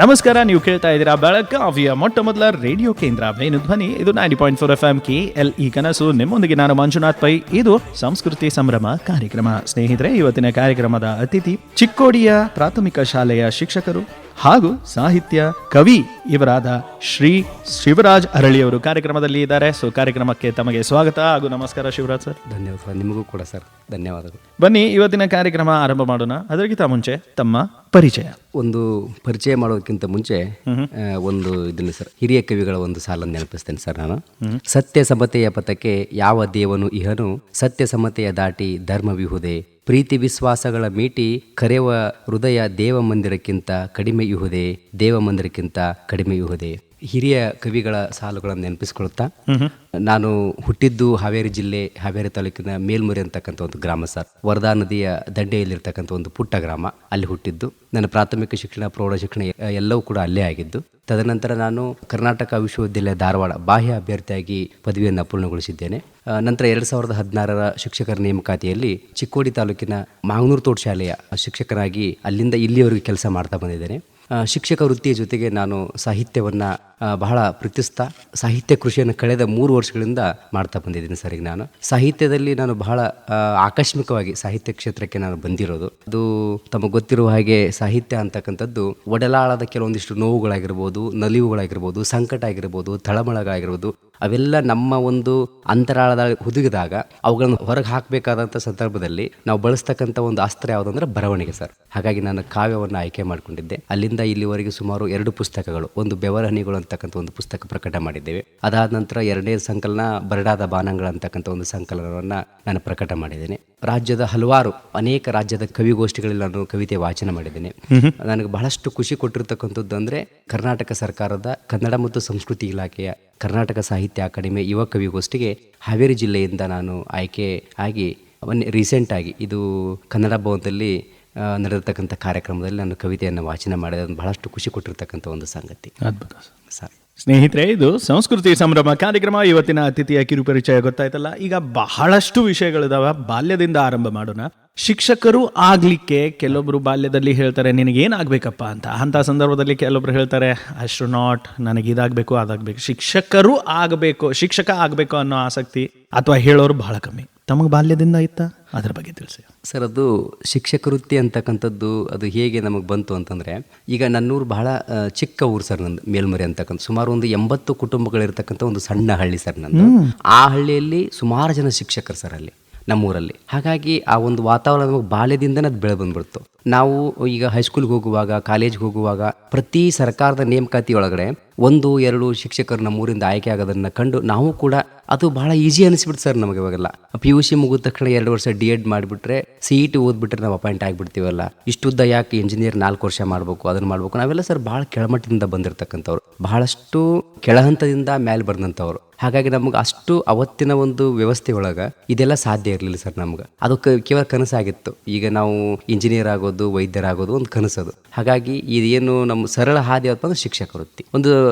ನಮಸ್ಕಾರ, ನೀವು ಕೇಳ್ತಾ ಇದ್ದೀರಾ ಬೆಳಗಾವಿಯ ಮೊಟ್ಟ ಮೊದಲ ರೇಡಿಯೋ ಕೇಂದ್ರ. ಮೇನು ಧ್ವನಿ, ಇದು ninety point four F M K L E ಕನಸು. ನಿಮ್ಮೊಂದಿಗೆ ನಾನು ಮಂಜುನಾಥ್ ಪೈ. ಇದು ಸಂಸ್ಕೃತಿ ಸಂಭ್ರಮ ಕಾರ್ಯಕ್ರಮ. ಸ್ನೇಹಿತರೆ, ಇವತ್ತಿನ ಕಾರ್ಯಕ್ರಮದ ಅತಿಥಿ ಚಿಕ್ಕೋಡಿಯ ಪ್ರಾಥಮಿಕ ಶಾಲೆಯ ಶಿಕ್ಷಕರು ಹಾಗೂ ಸಾಹಿತ್ಯ ಕವಿ ಇವರಾದ ಶ್ರೀ ಶಿವರಾಜ್ ಅರಳಿಯವರು ಕಾರ್ಯಕ್ರಮದಲ್ಲಿ ಇದ್ದಾರೆ. ಸೊ ಕಾರ್ಯಕ್ರಮಕ್ಕೆ ತಮಗೆ ಸ್ವಾಗತ ಹಾಗೂ ನಮಸ್ಕಾರ ಶಿವರಾಜ್ ಸರ್. ಧನ್ಯವಾದ ನಿಮಗೂ ಕೂಡ ಸರ್ ಧನ್ಯವಾದಗಳು. ಬನ್ನಿ ಇವತ್ತಿನ ಕಾರ್ಯಕ್ರಮ ಆರಂಭ ಮಾಡೋಣ. ಅದಕ್ಕಿಂತ ಮುಂಚೆ ತಮ್ಮ ಪರಿಚಯ. ಒಂದು ಪರಿಚಯ ಮಾಡೋದಕ್ಕಿಂತ ಮುಂಚೆ ಒಂದು ಇದನ್ನು ಸರ್ ಹಿರಿಯ ಕವಿಗಳ ಒಂದು ಸಾಲನ್ನು ನೆನಪಿಸ್ತೇನೆ ಸರ್ ನಾನು. ಸತ್ಯ ಸಮತೆಯ ಪಥಕ್ಕೆ ಯಾವ ದೇವನು ಇಹನು ಸತ್ಯ ಸಮತೆಯ ದಾಟಿ ಧರ್ಮವಿಹುದೆ ಪ್ರೀತಿ ವಿಶ್ವಾಸಗಳ ಮೀಟಿ ಕರೆವ ಹೃದಯ ದೇವ ಮಂದಿರಕ್ಕಿಂತ ಕಡಿಮೆ ಇಹುದೆ ದೇವ ಮಂದಿರಕ್ಕಿಂತ ಕಡಿಮೆ ಇಹುದೆ ಹಿರಿಯ ಕವಿಗಳ ಸಾಲುಗಳನ್ನು ನೆನಪಿಸ್ಕೊಳ್ತಾ ನಾನು ಹುಟ್ಟಿದ್ದು ಹಾವೇರಿ ಜಿಲ್ಲೆ ಹಾವೇರಿ ತಾಲೂಕಿನ ಮೇಲ್ಮುರಿ ಅಂತಕ್ಕಂಥ ಒಂದು ಗ್ರಾಮ ಸರ್. ವರದಾ ನದಿಯ ದಂಡೆಯಲ್ಲಿರ್ತಕ್ಕಂಥ ಒಂದು ಪುಟ್ಟ ಗ್ರಾಮ ಅಲ್ಲಿ ಹುಟ್ಟಿದ್ದು. ನನ್ನ ಪ್ರಾಥಮಿಕ ಶಿಕ್ಷಣ ಪ್ರೌಢ ಶಿಕ್ಷಣ ಎಲ್ಲವೂ ಕೂಡ ಅಲ್ಲೇ ಆಗಿದ್ದು. ತದನಂತರ ನಾನು ಕರ್ನಾಟಕ ವಿಶ್ವವಿದ್ಯಾಲಯ ಧಾರವಾಡ ಬಾಹ್ಯ ಅಭ್ಯರ್ಥಿಯಾಗಿ ಪದವಿಯನ್ನು ಪೂರ್ಣಗೊಳಿಸಿದ್ದೇನೆ. ನಂತರ ಎರಡು ಸಾವಿರದ ಹದಿನಾರರ ಶಿಕ್ಷಕರ ನೇಮಕಾತಿಯಲ್ಲಿ ಚಿಕ್ಕೋಡಿ ತಾಲೂಕಿನ ಮಾಂಗನೂರು ತೋಟ ಶಾಲೆಯ ಶಿಕ್ಷಕರಾಗಿ ಅಲ್ಲಿಂದ ಇಲ್ಲಿಯವರೆಗೆ ಕೆಲಸ ಮಾಡ್ತಾ ಬಂದಿದ್ದೇನೆ. ಶಿಕ್ಷಕ ವೃತ್ತಿಯ ಜೊತೆಗೆ ನಾನು ಸಾಹಿತ್ಯವನ್ನು ಬಹಳ ಪ್ರೀತಿಸ್ತಾ ಸಾಹಿತ್ಯ ಕೃಷಿಯನ್ನು ಕಳೆದ ಮೂರು ವರ್ಷಗಳಿಂದ ಮಾಡ್ತಾ ಬಂದಿದ್ದೀನಿ ಸರ್ ಈಗ ನಾನು. ಸಾಹಿತ್ಯದಲ್ಲಿ ನಾನು ಬಹಳ ಆಕಸ್ಮಿಕವಾಗಿ ಸಾಹಿತ್ಯ ಕ್ಷೇತ್ರಕ್ಕೆ ನಾನು ಬಂದಿರೋದು. ಅದು ತಮಗೆ ಗೊತ್ತಿರುವ ಹಾಗೆ ಸಾಹಿತ್ಯ ಅಂತಕ್ಕಂಥದ್ದು ಒಡಲಾಳದ ಕೆಲವೊಂದಿಷ್ಟು ನೋವುಗಳಾಗಿರ್ಬೋದು, ನಲಿವುಗಳಾಗಿರ್ಬೋದು, ಸಂಕಟ ಆಗಿರ್ಬೋದು ತಳಮಳಗಳಾಗಿರ್ಬೋದು ಅವೆಲ್ಲ ನಮ್ಮ ಒಂದು ಅಂತರಾಳದ ಹುದುಗಿದಾಗ ಅವುಗಳನ್ನು ಹೊರಗೆ ಹಾಕಬೇಕಾದಂಥ ಸಂದರ್ಭದಲ್ಲಿ ನಾವು ಬಳಸ್ತಕ್ಕಂಥ ಒಂದು ಅಸ್ತ್ರ ಯಾವುದಂದ್ರೆ ಬರವಣಿಗೆ ಸರ್. ಹಾಗಾಗಿ ನಾನು ಕಾವ್ಯವನ್ನು ಆಯ್ಕೆ ಮಾಡಿಕೊಂಡಿದ್ದೆ. ಅಲ್ಲಿಂದ ಇಲ್ಲಿವರೆಗೆ ಸುಮಾರು ಎರಡು ಪುಸ್ತಕಗಳು, ಒಂದು ಬೆವರ ಹನಿಗಳು ಅಂತಕ್ಕಂಥ ಒಂದು ಪುಸ್ತಕ ಪ್ರಕಟ ಮಾಡಿದ್ದೇವೆ. ಅದಾದ ನಂತರ ಎರಡನೇ ಸಂಕಲನ ಬರಡಾದ ಬಾನಂಗಳ ಅಂತಕ್ಕಂಥ ಒಂದು ಸಂಕಲನವನ್ನು ನಾನು ಪ್ರಕಟ ಮಾಡಿದ್ದೇನೆ. ರಾಜ್ಯದ ಹಲವಾರು ಅನೇಕ ರಾಜ್ಯದ ಕವಿಗೋಷ್ಠಿಗಳಲ್ಲಿ ನಾನು ಕವಿತೆ ವಾಚನ ಮಾಡಿದ್ದೇನೆ. ನನಗೆ ಬಹಳಷ್ಟು ಖುಷಿ ಕೊಟ್ಟಿರ್ತಕ್ಕಂಥದ್ದು ಅಂದರೆ ಕರ್ನಾಟಕ ಸರ್ಕಾರದ ಕನ್ನಡ ಮತ್ತು ಸಂಸ್ಕೃತಿ ಇಲಾಖೆಯ ಕರ್ನಾಟಕ ಸಾಹಿತ್ಯ ಅಕಾಡೆಮಿ ಯುವ ಕವಿಗೋಷ್ಠಿಗೆ ಹಾವೇರಿ ಜಿಲ್ಲೆಯಿಂದ ನಾನು ಆಯ್ಕೆ ಆಗಿ ಮೊನ್ನೆ ರೀಸೆಂಟ್ ಆಗಿ ಇದು ಕನ್ನಡ ಭವನದಲ್ಲಿ ನಡೆದಿರ್ತಕ್ಕಂಥ ಕಾರ್ಯಕ್ರಮದಲ್ಲಿ ನಾನು ಕವಿತೆಯನ್ನು ವಾಚನ ಮಾಡಿದ. ಬಹಳಷ್ಟು ಖುಷಿ ಕೊಟ್ಟಿರ್ತಕ್ಕಂಥ ಒಂದು ಸಂಗತಿ. ಅದ್ಭುತ ಸ್ನೇಹಿತರೆ, ಇದು ಸಂಸ್ಕೃತಿ ಸಂಭ್ರಮ ಕಾರ್ಯಕ್ರಮ. ಇವತ್ತಿನ ಅತಿಥಿಯ ಕಿರುಪರಿಚಯ ಗೊತ್ತಾಯ್ತಲ್ಲ. ಈಗ ಬಹಳಷ್ಟು ವಿಷಯಗಳಿದಾವ. ಬಾಲ್ಯದಿಂದ ಆರಂಭ ಮಾಡೋಣ. ಶಿಕ್ಷಕರು ಆಗ್ಲಿಕ್ಕೆ ಕೆಲವೊಬ್ರು ಬಾಲ್ಯದಲ್ಲಿ ಹೇಳ್ತಾರೆ, ನಿನಗೇನಾಗ್ಬೇಕಪ್ಪ? ಅಂತ. ಅಂತ ಸಂದರ್ಭದಲ್ಲಿ ಕೆಲವೊಬ್ರು ಹೇಳ್ತಾರೆ, ಅಸ್ಟ್ರೋನಾಟ್ ನನಗೆ ಇದಾಗಬೇಕು ಅದಾಗಬೇಕು. ಶಿಕ್ಷಕರು ಆಗಬೇಕು, ಶಿಕ್ಷಕ ಆಗಬೇಕು ಅನ್ನೋ ಆಸಕ್ತಿ ಅಥವಾ ಹೇಳೋರು ಬಹಳ ಕಮ್ಮಿ. ತಮಗೆ ಬಾಲ್ಯದಿಂದ ಇತ್ತಾ? ಅದ್ರ ಬಗ್ಗೆ ತಿಳಿಸಿ. ಸರ್ ಅದು ಶಿಕ್ಷಕ ವೃತ್ತಿ ಅಂತಕ್ಕಂಥದ್ದು ಅದು ಹೇಗೆ ನಮಗೆ ಬಂತು ಅಂತಂದರೆ ಈಗ ನನ್ನೂರು ಬಹಳ ಚಿಕ್ಕ ಊರು ಸರ್ ನಂದು ಮೇಲ್ಮರಿ ಅಂತಕ್ಕಂಥ ಸುಮಾರು ಒಂದು ಎಂಬತ್ತು ಕುಟುಂಬಗಳಿರ್ತಕ್ಕಂಥ ಒಂದು ಸಣ್ಣ ಹಳ್ಳಿ ಸರ್ ನಂದು. ಆ ಹಳ್ಳಿಯಲ್ಲಿ ಸುಮಾರು ಜನ ಶಿಕ್ಷಕರು ಸರ್ ಅಲ್ಲಿ ನಮ್ಮೂರಲ್ಲಿ. ಹಾಗಾಗಿ ಆ ಒಂದು ವಾತಾವರಣ ನಮಗೆ ಬಾಲ್ಯದಿಂದನೇ ಅದು ಬೆಳೆ ಬಂದ್ಬಿಡ್ತು. ನಾವು ಈಗ ಹೈಸ್ಕೂಲ್ಗೆ ಹೋಗುವಾಗ ಕಾಲೇಜ್ಗೆ ಹೋಗುವಾಗ ಪ್ರತಿ ಸರ್ಕಾರದ ನೇಮಕಾತಿ ಒಳಗಡೆ ಒಂದು, ಎರಡು ಶಿಕ್ಷಕರು ನಮ್ಮೂರಿಂದ ಆಯ್ಕೆ ಆಗೋದನ್ನ ಕಂಡು ನಾವು ಕೂಡ ಅದು ಬಹಳ ಈಸಿ ಅನಿಸ್ಬಿಡ್ತು ಸರ್ ನಮಗೆ ಇವಾಗೆಲ್ಲ. ಪಿ ಯು ಸಿ ಮುಗಿದ ತಕ್ಷಣ ಎರಡು ವರ್ಷ ಡಿ ಎಡ್ ಮಾಡಿಬಿಟ್ರೆ ಸಿ ಇ ಟಿ ಓದ್ಬಿಟ್ರೆ ನಾವು ಅಪಾಯಿಂಟ್ ಆಗಿಬಿಡ್ತೀವಲ್ಲ. ಇಷ್ಟುದ್ದ ಯಾಕೆ ಇಂಜಿನಿಯರ್ ನಾಲ್ಕು ವರ್ಷ ಮಾಡಬೇಕು, ಅದನ್ನು ಮಾಡಬೇಕು? ನಾವೆಲ್ಲ ಸರ್ ಭಾಳ ಕೆಳಮಟ್ಟದಿಂದ ಬಂದಿರತಕ್ಕಂಥವ್ರು. ಬಹಳಷ್ಟು ಕೆಳಹಂತದಿಂದ ಮೇಲೆ ಬಂದಂಥವ್ರು. ಹಾಗಾಗಿ ನಮಗೆ ಅಷ್ಟು ಅವತ್ತಿನ ಒಂದು ವ್ಯವಸ್ಥೆ ಒಳಗೆ ಇದೆಲ್ಲ ಸಾಧ್ಯ ಇರಲಿಲ್ಲ ಸರ್ ನಮ್ಗೆ. ಅದು ಕೇವಲ ಕನಸಾಗಿತ್ತು. ಈಗ ನಾವು ಇಂಜಿನಿಯರ್ ಆಗೋದು ವೈದ್ಯರಾಗೋದು ಒಂದು ಕನಸದು. ಹಾಗಾಗಿ ಇದೇನು ನಮ್ಮ ಸರಳ ಹಾದಿ ಯಾವತ್ತು ಅಂದ್ರೆ ಶಿಕ್ಷಕ ವೃತ್ತಿ ಒಂದು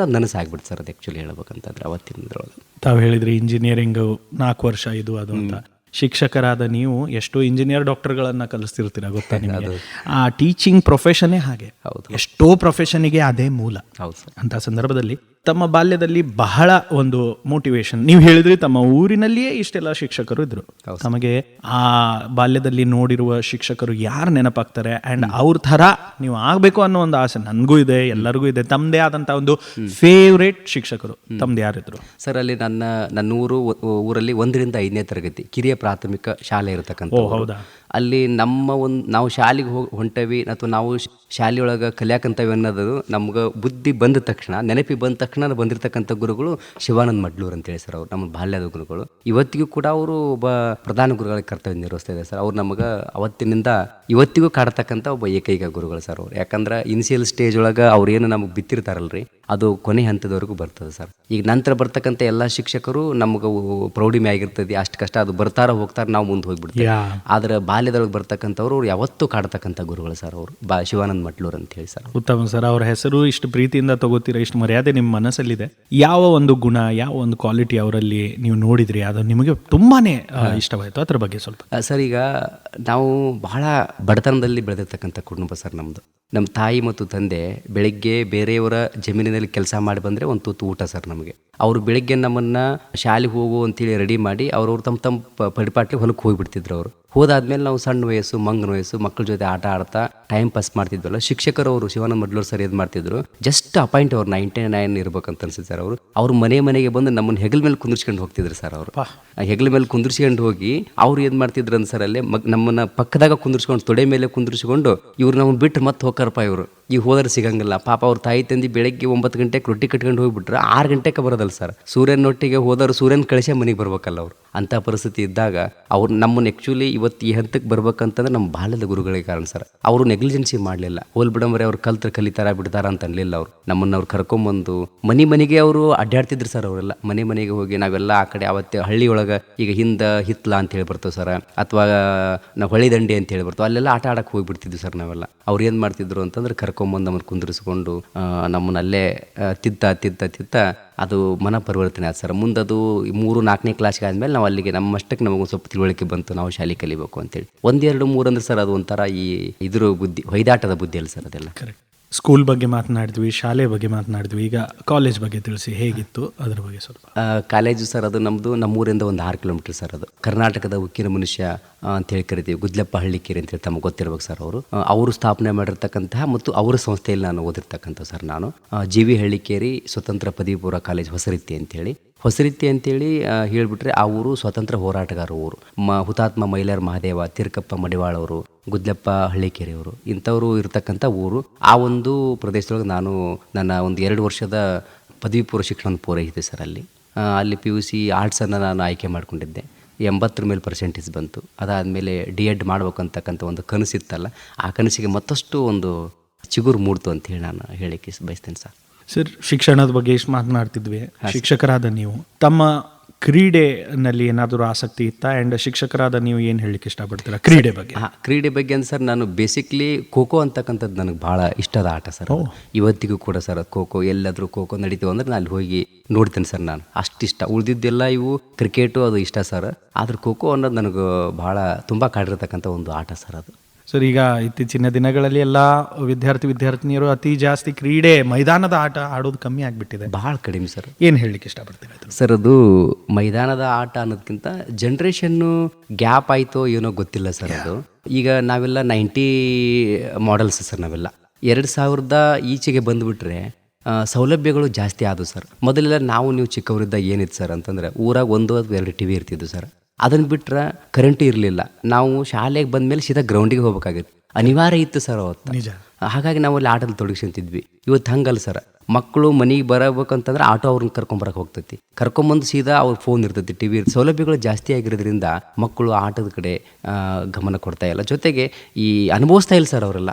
ಅದು ನನಸಾಗ್ಬಿಡ್ತು ಸರ್ ಅದು ಆ್ಯಕ್ಚುಲಿ ಹೇಳ್ಬೇಕಂತಂದ್ರೆ ಅವತ್ತಿನದ್ರೊಳಗೆ ತಾವು ಹೇಳಿದ್ರಿ ಇಂಜಿನಿಯರಿಂಗ್ ನಾಲ್ಕು ವರ್ಷ ಇದು ಅದು ಅಂತ. ಶಿಕ್ಷಕರಾದ ನೀವು ಎಷ್ಟೋ ಇಂಜಿನಿಯರ್ ಡಾಕ್ಟರ್ಗಳನ್ನ ಕಲಿಸ್ತಿರ್ತೀರ ಗೊತ್ತಾ ನಿಮಗೆ? ಆ ಟೀಚಿಂಗ್ ಪ್ರೊಫೆಷನ್ನೇ ಹಾಗೆ. ಹೌದು. ಎಷ್ಟೋ ಪ್ರೊಫೆಷನಿಗೆ ಅದೇ ಮೂಲ. ಹೌದು ಸರ್. ಅಂತ ಸಂದರ್ಭದಲ್ಲಿ ತಮ್ಮ ಬಾಲ್ಯದಲ್ಲಿ ಬಹಳ ಒಂದು ಮೋಟಿವೇಶನ್ ನೀವು ಹೇಳಿದ್ರೆ ತಮ್ಮ ಊರಿನಲ್ಲಿಯೇ ಇಷ್ಟೆಲ್ಲ ಶಿಕ್ಷಕರು ಇದ್ರು. ತಮಗೆ ಆ ಬಾಲ್ಯದಲ್ಲಿ ನೋಡಿರುವ ಶಿಕ್ಷಕರು ಯಾರು ನೆನಪಾಗ್ತಾರೆ? ಅಂಡ್ ಅವ್ರ ಥರ ನೀವು ಆಗ್ಬೇಕು ಅನ್ನೋ ಒಂದು ಆಸೆ ನನಗೂ ಇದೆ ಎಲ್ಲರಿಗೂ ಇದೆ. ತಮ್ಮದೇ ಆದಂತ ಒಂದು ಫೇವ್ರೇಟ್ ಶಿಕ್ಷಕರು ತಮ್ದು ಯಾರಿದ್ರು ಸರ್ ಅಲ್ಲಿ ನನ್ನ ನನ್ನ ಊರು ಊರಲ್ಲಿ ಒಂದರಿಂದ ಐದನೇ ತರಗತಿ ಕಿರಿಯ ಪ್ರಾಥಮಿಕ ಶಾಲೆ ಇರತಕ್ಕಂಥ ಹೌದಾ? ಅಲ್ಲಿ ನಮ್ಮ ಒಂದು, ನಾವು ಶಾಲೆಗೆ ಹೋಗಿ, ಹೊಂಟವಿ ಅಥವಾ ನಾವು ಶಾಲೆಯೊಳಗೆ ಕಲಿಯಾಕಂತವಿ ಅನ್ನೋದು ನಮ್ಗೆ ಬುದ್ಧಿ ಬಂದ ತಕ್ಷಣ, ನೆನಪಿ ಬಂದ ತಕ್ಷಣ ಬಂದಿರತಕ್ಕಂಥ ಗುರುಗಳು ಶಿವಾನಂದ ಮಡ್ಲೂರ್ ಅಂತೇಳಿ ಸರ್ ಅವ್ರು, ನಮ್ಮ ಬಾಲ್ಯದ ಗುರುಗಳು. ಇವತ್ತಿಗೂ ಕೂಡ ಅವರು ಒಬ್ಬ ಪ್ರಧಾನ ಗುರುಗಳ ಕರ್ತವ್ಯ ನಿರ್ವಹಿಸ್ತಾ ಇದ್ದಾರೆ ಸರ್. ಅವ್ರು ನಮಗೆ ಅವತ್ತಿನಿಂದ ಇವತ್ತಿಗೂ ಕಾಡ್ತಕ್ಕಂಥ ಒಬ್ಬ ಏಕೈಕ ಗುರುಗಳು ಸರ್ ಅವ್ರು. ಯಾಕಂದ್ರೆ ಇನಿಷಿಯಲ್ ಸ್ಟೇಜ್ ಒಳಗೆ ಅವ್ರು ಏನು ನಮಗೆ ಬಿತ್ತಿರ್ತಾರಲ್ರಿ ಅದು ಕೊನೆ ಹಂತದವರೆಗೂ ಬರ್ತದೆ ಸರ್. ಈಗ ನಂತರ ಬರ್ತಕ್ಕಂಥ ಎಲ್ಲ ಶಿಕ್ಷಕರು ನಮ್ಗೆ ಪ್ರೌಢಿಮೆ ಆಗಿರ್ತದೆ. ಅಷ್ಟು ಕಷ್ಟ ಅದು ಬರ್ತಾರ ಹೋಗ್ತಾರ ನಾವು ಮುಂದೆ ಹೋಗ್ಬಿಡ್ತೀವಿ. ಆದ್ರೆ ಬಾಲ್ಯದೊಳಗೆ ಬರ್ತಕ್ಕಂಥವ್ರು ಅವ್ರು ಯಾವತ್ತೂ ಕಾಡ್ತಕ್ಕಂಥ ಗುರುಗಳು ಸರ್ ಅವರು. ಬಾ ಶಿವಾನಂದ ಮಟ್ಲೂರ್ ಅಂತ ಹೇಳಿ ಸರ್ ಉತ್ತಮ ಸರ್ ಅವ್ರ ಹೆಸರು ಇಷ್ಟು ಪ್ರೀತಿಯಿಂದ ತಗೋತೀರಾ ಇಷ್ಟು ಮರ್ಯಾದೆ ನಿಮ್ಮ ಮನಸ್ಸಲ್ಲಿದೆ? ಯಾವ ಒಂದು ಗುಣ ಯಾವ ಒಂದು ಕ್ವಾಲಿಟಿ ಅವರಲ್ಲಿ ನೀವು ನೋಡಿದ್ರಿ? ಅದು ನಿಮಗೆ ತುಂಬಾನೇ ಇಷ್ಟವಾಯಿತು ಇಷ್ಟವಾಯ್ತು. ಅದ್ರ ಬಗ್ಗೆ ಸ್ವಲ್ಪ. ಸರ್ ಈಗ ನಾವು ಬಹಳ ಬಡತನದಲ್ಲಿ ಬೆಳೆದಿರ್ತಕ್ಕಂಥ ಕುಟುಂಬ ಸರ್ ನಮ್ಮದು ನಮ್ಮ ತಾಯಿ ಮತ್ತು ತಂದೆ ಬೆಳಗ್ಗೆ ಬೇರೆಯವರ ಜಮೀನಿನಲ್ಲಿ ಕೆಲಸ ಮಾಡಿ ಬಂದರೆ ಒಂದು ತುತ್ತು ಊಟ ಸರ್ ನಮಗೆ. ಅವರು ಬೆಳಗ್ಗೆ ನಮ್ಮನ್ನು ಶಾಲೆಗೆ ಹೋಗು ಅಂತೇಳಿ ರೆಡಿ ಮಾಡಿ ಅವ್ರವ್ರು ತಮ್ಮ ತಮ್ಮ ಪಡಿಪಾಟ್ಲಿ ಹೊಲಕ್ಕೆ ಹೋಗಿಬಿಡ್ತಿದ್ರು ಅವರು. ಹೋದಾದ್ಮೇಲೆ ನಾವು ಸಣ್ಣ ವಯಸ್ಸು ಮಂಗನ ವಯಸ್ಸು ಮಕ್ಕಳ ಜೊತೆ ಆಟ ಆಡ್ತಾ ಟೈಮ್ ಪಾಸ್ ಮಾಡ್ತಿದ್ವಲ್ಲ ಶಿಕ್ಷಕರು ಅವರು ಶಿವನ ಮಡ್ಲೂರ್ ಸರ್ ಏನು ಮಾಡ್ತಿದ್ರು. ಜಸ್ಟ್ ಅಪಾಯಿಂಟ್ ಅವ್ರು ನೈಂಟಿ ನೈನ್ ಇರ್ಬೇಕಂತ ಅನ್ಸುತ್ತೆ ಸರ್ ಅವರು. ಅವ್ರು ಮನೆ ಮನೆಗೆ ಬಂದು ನಮ್ಮನ್ನು ಹೆಗಲ ಮೇಲೆ ಕುಂದಿರ್ಸ್ಕೊಂಡು ಹೋಗ್ತಿದ್ರು ಸರ್ ಅವರು. ಹೆಗಲ ಮೇಲೆ ಕುಂದಿರ್ಸ್ಕೊಂಡು ಹೋಗಿ ಅವ್ರು ಏನು ಮಾಡ್ತಿದ್ರು ಅಂತ ಸರ್ ಅಲ್ಲೇ ನಮ್ಮನ್ನ ಪಕ್ಕದಾಗ ಕುಂದಿರ್ಸ್ಕೊಂಡು ತೊಡೆ ಮೇಲೆ ಕುಂದಿರ್ಸ್ಕೊಂಡು ಇವ್ರು ನಮ್ಮನ್ನು ಬಿಟ್ಟು ಮತ್ತೆ ಹೋಗ್ತಾರಪ್ಪ ಇವರು. ಈಗ ಹೋದ್ರೆ ಸಿಗಂಗಿಲ್ಲ. ಪಾಪ ಅವ್ರ ತಾಯಿ ತಂದಿ ಬೆಳಗ್ಗೆ ಒಂಬತ್ತು ಗಂಟೆಗೆ ರೊಟ್ಟಿ ಕಟ್ಕೊಂಡು ಹೋಗ್ಬಿಟ್ರೆ ಆರು ಗಂಟೆಗೆ ಬರೋದಲ್ಲ ಸರ್ ಸೂರ್ಯನೊಟ್ಟಿಗೆ ಹೋದವರು ಸೂರ್ಯನ ಕಳಿಸೇ ಮನೆಗೆ ಬರ್ಬೇಕಲ್ಲ ಅವ್ರು. ಅಂಥ ಪರಿಸ್ಥಿತಿ ಇದ್ದಾಗ ಅವ್ರು ನಮ್ಮನ್ನು ಆ್ಯಕ್ಚುಲಿ ಇವತ್ತು ಈ ಹಂತಕ್ಕೆ ಬರ್ಬೇಕಂತಂದ್ರೆ ನಮ್ಮ ಬಾಲ್ಯದ ಗುರುಗಳಿಗೆ ಕಾರಣ ಸರ್. ಅವರು ನೆಗ್ಲಿಜೆನ್ಸಿ ಮಾಡಲಿಲ್ಲ. ಹೋಲ್ ಬಿಡಂಬರಿ ಅವ್ರು ಕಲ್ತ್ರ ಕಲಿತಾರ, ಬಿಡ್ತಾರ ಅಂತ ಅನ್ಲಿಲ್ಲ ಅವ್ರು. ನಮ್ಮನ್ನು ಅವ್ರು ಕರ್ಕೊಂಬಂದು ಮನೆ ಮನೆಗೆ ಅವರು ಅಡ್ಡಾಡ್ತಿದ್ರು ಸರ್ ಅವರೆಲ್ಲ. ಮನೆ ಮನೆಗೆ ಹೋಗಿ ನಾವೆಲ್ಲ ಆ ಕಡೆ ಅವತ್ತೆ ಹಳ್ಳಿ ಒಳಗೆ ಈಗ ಹಿಂದೆ ಹಿತ್ಲ ಅಂತ ಹೇಳಿ ಬರ್ತೇವೆ ಸರ್. ಅಥವಾ ನಾವು ಹೊಳಿ ದಂಡೆ ಅಂತ ಹೇಳಿ ಬರ್ತೇವೆ ಅಲ್ಲೆಲ್ಲ ಆಟ ಆಡಕ್ಕೆ ಹೋಗಿಬಿಡ್ತಿದ್ವಿ ಸರ್ ನಾವೆಲ್ಲ. ಅವ್ರು ಏನು ಮಾಡ್ತಿದ್ರು ಅಂತಂದ್ರೆ ಕರ್ಕೊಂಬಂದು ನಮ್ಮನ್ನು ಕುಂದಿರಿಸ್ಕೊಂಡು ನಮ್ಮನ್ನ ಅಲ್ಲೇ ತಿತ್ತ ತಿದ್ದ ತಿದ್ದ ಅದು ಮನ ಪರಿವರ್ತನೆ ಆಯ್ತು ಸರ್. ಮುಂದದು ಮೂರು, ನಾಲ್ಕನೇ ಕ್ಲಾಸ್ಗೆ ಆದಮೇಲೆ ನಾವು ಅಲ್ಲಿಗೆ ನಮ್ಮಷ್ಟಕ್ಕೆ ನಮಗೊಂದು ಸ್ವಲ್ಪ ತಿಳುವಳಿಕೆ ಬಂತು. ನಾವು ಶಾಲೆ ಕಲಿಬೇಕು ಅಂತೇಳಿ. ಒಂದೆರಡು, ಮೂರು ಅಂದ್ರೆ ಸರ್ ಅದು ಒಂಥರ ಈ ಇದ್ರ ಬುದ್ಧಿ, ಹೊಯ್ದಾಟದ ಬುದ್ಧಿ ಅಲ್ಲ ಸರ್ ಅದೆಲ್ಲ. ಕರೆಕ್ಟ್ ಸ್ಕೂಲ್ ಬಗ್ಗೆ ಮಾತನಾಡಿದ್ವಿ, ಶಾಲೆ ಬಗ್ಗೆ ಮಾತನಾಡಿದ್ವಿ. ಈಗ ಕಾಲೇಜ್ ಬಗ್ಗೆ ತಿಳಿಸಿ ಹೇಗಿತ್ತು ಅದ್ರ ಬಗ್ಗೆ ಸ್ವಲ್ಪ. ಕಾಲೇಜು ಸರ್ ಅದು ನಮ್ಮದು ನಮ್ಮೂರಿಂದ ಒಂದು ಆರು ಕಿಲೋಮೀಟರ್ ಸರ್ ಅದು. ಕರ್ನಾಟಕದ ಉಕ್ಕಿನ ಮನುಷ್ಯ ಅಂತ ಹೇಳಿ ಕರಿತೀವಿ. ಗುದ್ಲೆಪ್ಪ ಹಳ್ಳಿಕೇರಿ ಅಂತ ಹೇಳಿ ತಮಗೆ ಗೊತ್ತಿರ್ಬೇಕು ಸರ್ ಅವರು. ಅವರು ಸ್ಥಾಪನೆ ಮಾಡಿರ್ತಕ್ಕಂತಹ ಮತ್ತು ಅವರ ಸಂಸ್ಥೆಯಲ್ಲಿ ನಾನು ಓದಿರ್ತಕ್ಕಂಥ ಸರ್ ನಾನು. ಜಿ ವಿ ಹಳ್ಳಿಕೇರಿ ಸ್ವತಂತ್ರ ಪದವಿ ಪೂರ್ವ ಕಾಲೇಜ್ ಹೊಸರಿತ್ತಿ ಅಂತೇಳಿ ಹೊಸರಿತ್ತಿ ಅಂತೇಳಿ ಹೇಳಿಬಿಟ್ರೆ ಆ ಊರು ಸ್ವತಂತ್ರ ಹೋರಾಟಗಾರ ಊರು. ಮ, ಹುತಾತ್ಮ ಮೈಲಾರ್ ಮಹಾದೇವ, ತಿರುಕಪ್ಪ ಮಡಿವಾಳ ಅವರು ಹಳ್ಳಿಕೆರೆಯವರು, ಇಂಥವರು ಇರತಕ್ಕಂಥ ಊರು. ಆ ಒಂದು ಪ್ರದೇಶದೊಳಗೆ ನಾನು ನನ್ನ ಒಂದು ಎರಡು ವರ್ಷದ ಪದವಿ ಪೂರ್ವ ಶಿಕ್ಷಣ ಪೂರೈಸಿದೆ ಸರ್ ಅಲ್ಲಿ. ಅಲ್ಲಿ ಪಿ ಯು ಸಿ ಆರ್ಟ್ಸನ್ನು ನಾನು ಆಯ್ಕೆ ಮಾಡಿಕೊಂಡಿದ್ದೆ. ಎಂಬತ್ತರ ಮೇಲೆ ಪರ್ಸೆಂಟೇಜ್ ಬಂತು. ಅದಾದಮೇಲೆ ಡಿ ಎಡ್ ಮಾಡ್ಬೇಕಂತಕ್ಕಂಥ ಒಂದು ಕನಸಿತ್ತಲ್ಲ, ಆ ಕನಸಿಗೆ ಮತ್ತಷ್ಟು ಒಂದು ಚಿಗುರು ಮೂಡ್ತು ಅಂತ ಹೇಳಿ ನಾನು ಹೇಳಿಕ್ಕೆ ಬಯಸ್ತೇನೆ ಸರ್. ಸರ್ ಶಿಕ್ಷಣದ ಬಗ್ಗೆ ಎಷ್ಟು ಮಾತನಾಡ್ತಿದ್ವಿ? ಶಿಕ್ಷಕರಾದ ನೀವು. ತಮ್ಮ ಕ್ರೀಡೆನಲ್ಲಿ ಏನಾದರೂ ಆಸಕ್ತಿ ಇತ್ತಾ? ಆ್ಯಂಡ್ ಶಿಕ್ಷಕರಾದ ನೀವು ಏನು ಹೇಳಲಿಕ್ಕೆ ಇಷ್ಟಪಡ್ತೀರಾ ಕ್ರೀಡೆ ಬಗ್ಗೆ? ಹಾಂ ಕ್ರೀಡೆ ಬಗ್ಗೆ ಅಂದ್ರೆ ಸರ್ ನಾನು ಬೇಸಿಕ್ಲಿ ಖೋಖೋ ಅಂತಕ್ಕಂಥದ್ದು ನನಗೆ ಭಾಳ ಇಷ್ಟದ ಆಟ ಸರ್. ಇವತ್ತಿಗೂ ಕೂಡ ಸರ್ ಖೋಖೋ ಎಲ್ಲಾದರೂ ಖೋಖೋ ನಡೀತೀವಿ ಅಂದ್ರೆ ನಾನು ಅಲ್ಲಿ ಹೋಗಿ ನೋಡ್ತೇನೆ ಸರ್ ನಾನು. ಅಷ್ಟಿಷ್ಟ ಉಳಿದಿದ್ದೆಲ್ಲ ಇವು ಕ್ರಿಕೆಟು ಅದು ಇಷ್ಟ ಸರ್. ಆದ್ರೆ ಖೋಖೋ ಅನ್ನೋದು ನನಗೆ ಭಾಳ ತುಂಬ ಕಾಡಿರತಕ್ಕಂಥ ಒಂದು ಆಟ ಸರ್ ಅದು. ಸರ್ ಈಗ ಇತ್ತೀಚಿನ ದಿನಗಳಲ್ಲಿ ಎಲ್ಲ ವಿದ್ಯಾರ್ಥಿ ವಿದ್ಯಾರ್ಥಿನಿಯರು ಅತಿ ಜಾಸ್ತಿ ಕ್ರೀಡೆ ಮೈದಾನದ ಆಟ ಆಡೋದು ಕಮ್ಮಿ ಆಗಿಬಿಟ್ಟಿದೆ. ಭಾಳ ಕಡಿಮೆ ಸರ್. ಏನು ಹೇಳಲಿಕ್ಕೆ ಇಷ್ಟಪಡ್ತೀರಾ ಸರ್ ಅದು ಮೈದಾನದ ಆಟ ಅನ್ನೋದಕ್ಕಿಂತ ಜನ್ರೇಷನ್ನು ಗ್ಯಾಪ್ ಆಯಿತೋ ಏನೋ ಗೊತ್ತಿಲ್ಲ ಸರ್ ಅದು. ಈಗ ನಾವೆಲ್ಲ ನೈಂಟಿ ಮಾಡೆಲ್ಸ್ ಸರ್ ನಾವೆಲ್ಲ. ಎರಡು ಸಾವಿರದ ಈಚೆಗೆ ಬಂದುಬಿಟ್ರೆ ಸೌಲಭ್ಯಗಳು ಜಾಸ್ತಿ ಆದವು ಸರ್. ಮೊದಲೆಲ್ಲ ನಾವು ನೀವು ಚಿಕ್ಕವರಿದ್ದಾಗ ಏನಿತ್ತು ಸರ್ ಅಂತಂದರೆ ಊರಾಗ ಒಂದು ಅಥವಾ ಎರಡು ಟಿ ವಿ ಇರ್ತಿದ್ದು ಸರ್. ಅದನ್ನು ಬಿಟ್ರೆ ಕರೆಂಟ್ ಇರಲಿಲ್ಲ. ನಾವು ಶಾಲೆಗೆ ಬಂದ ಮೇಲೆ ಸೀದಾ ಗ್ರೌಂಡಿಗೆ ಹೋಗ್ಬೇಕಾಗಿತ್ತು. ಅನಿವಾರ್ಯ ಇತ್ತು ಸರ್ ಅವತ್ತು. ನಿಜ. ಹಾಗಾಗಿ ನಾವು ಅಲ್ಲಿ ಆಟದಲ್ಲಿ ತೊಡಗಿಸ್ಕೊಂತಿದ್ವಿ ಇವತ್ತು ಹಂಗಲ್ಲ ಸರ್ ಮಕ್ಕಳು ಮನೆಗೆ ಬರಬೇಕಂತಂದ್ರೆ ಆಟೋ ಅವ್ರನ್ನ ಕರ್ಕೊಂಬರಕ್ಕೆ ಹೋಗ್ತೈತಿ. ಕರ್ಕೊಂಬಂದು ಸೀದಾ ಅವ್ರ ಫೋನ್ ಇರ್ತೈತಿ ಟಿ ವಿ ಸೌಲಭ್ಯಗಳು ಜಾಸ್ತಿ ಆಗಿರೋದ್ರಿಂದ ಮಕ್ಕಳು ಆಟದ ಕಡೆ ಗಮನ ಕೊಡ್ತಾ ಇಲ್ಲ. ಜೊತೆಗೆ ಈ ಅನುಭವಿಸ್ತಾ ಇಲ್ಲ ಸರ್ ಅವರೆಲ್ಲ.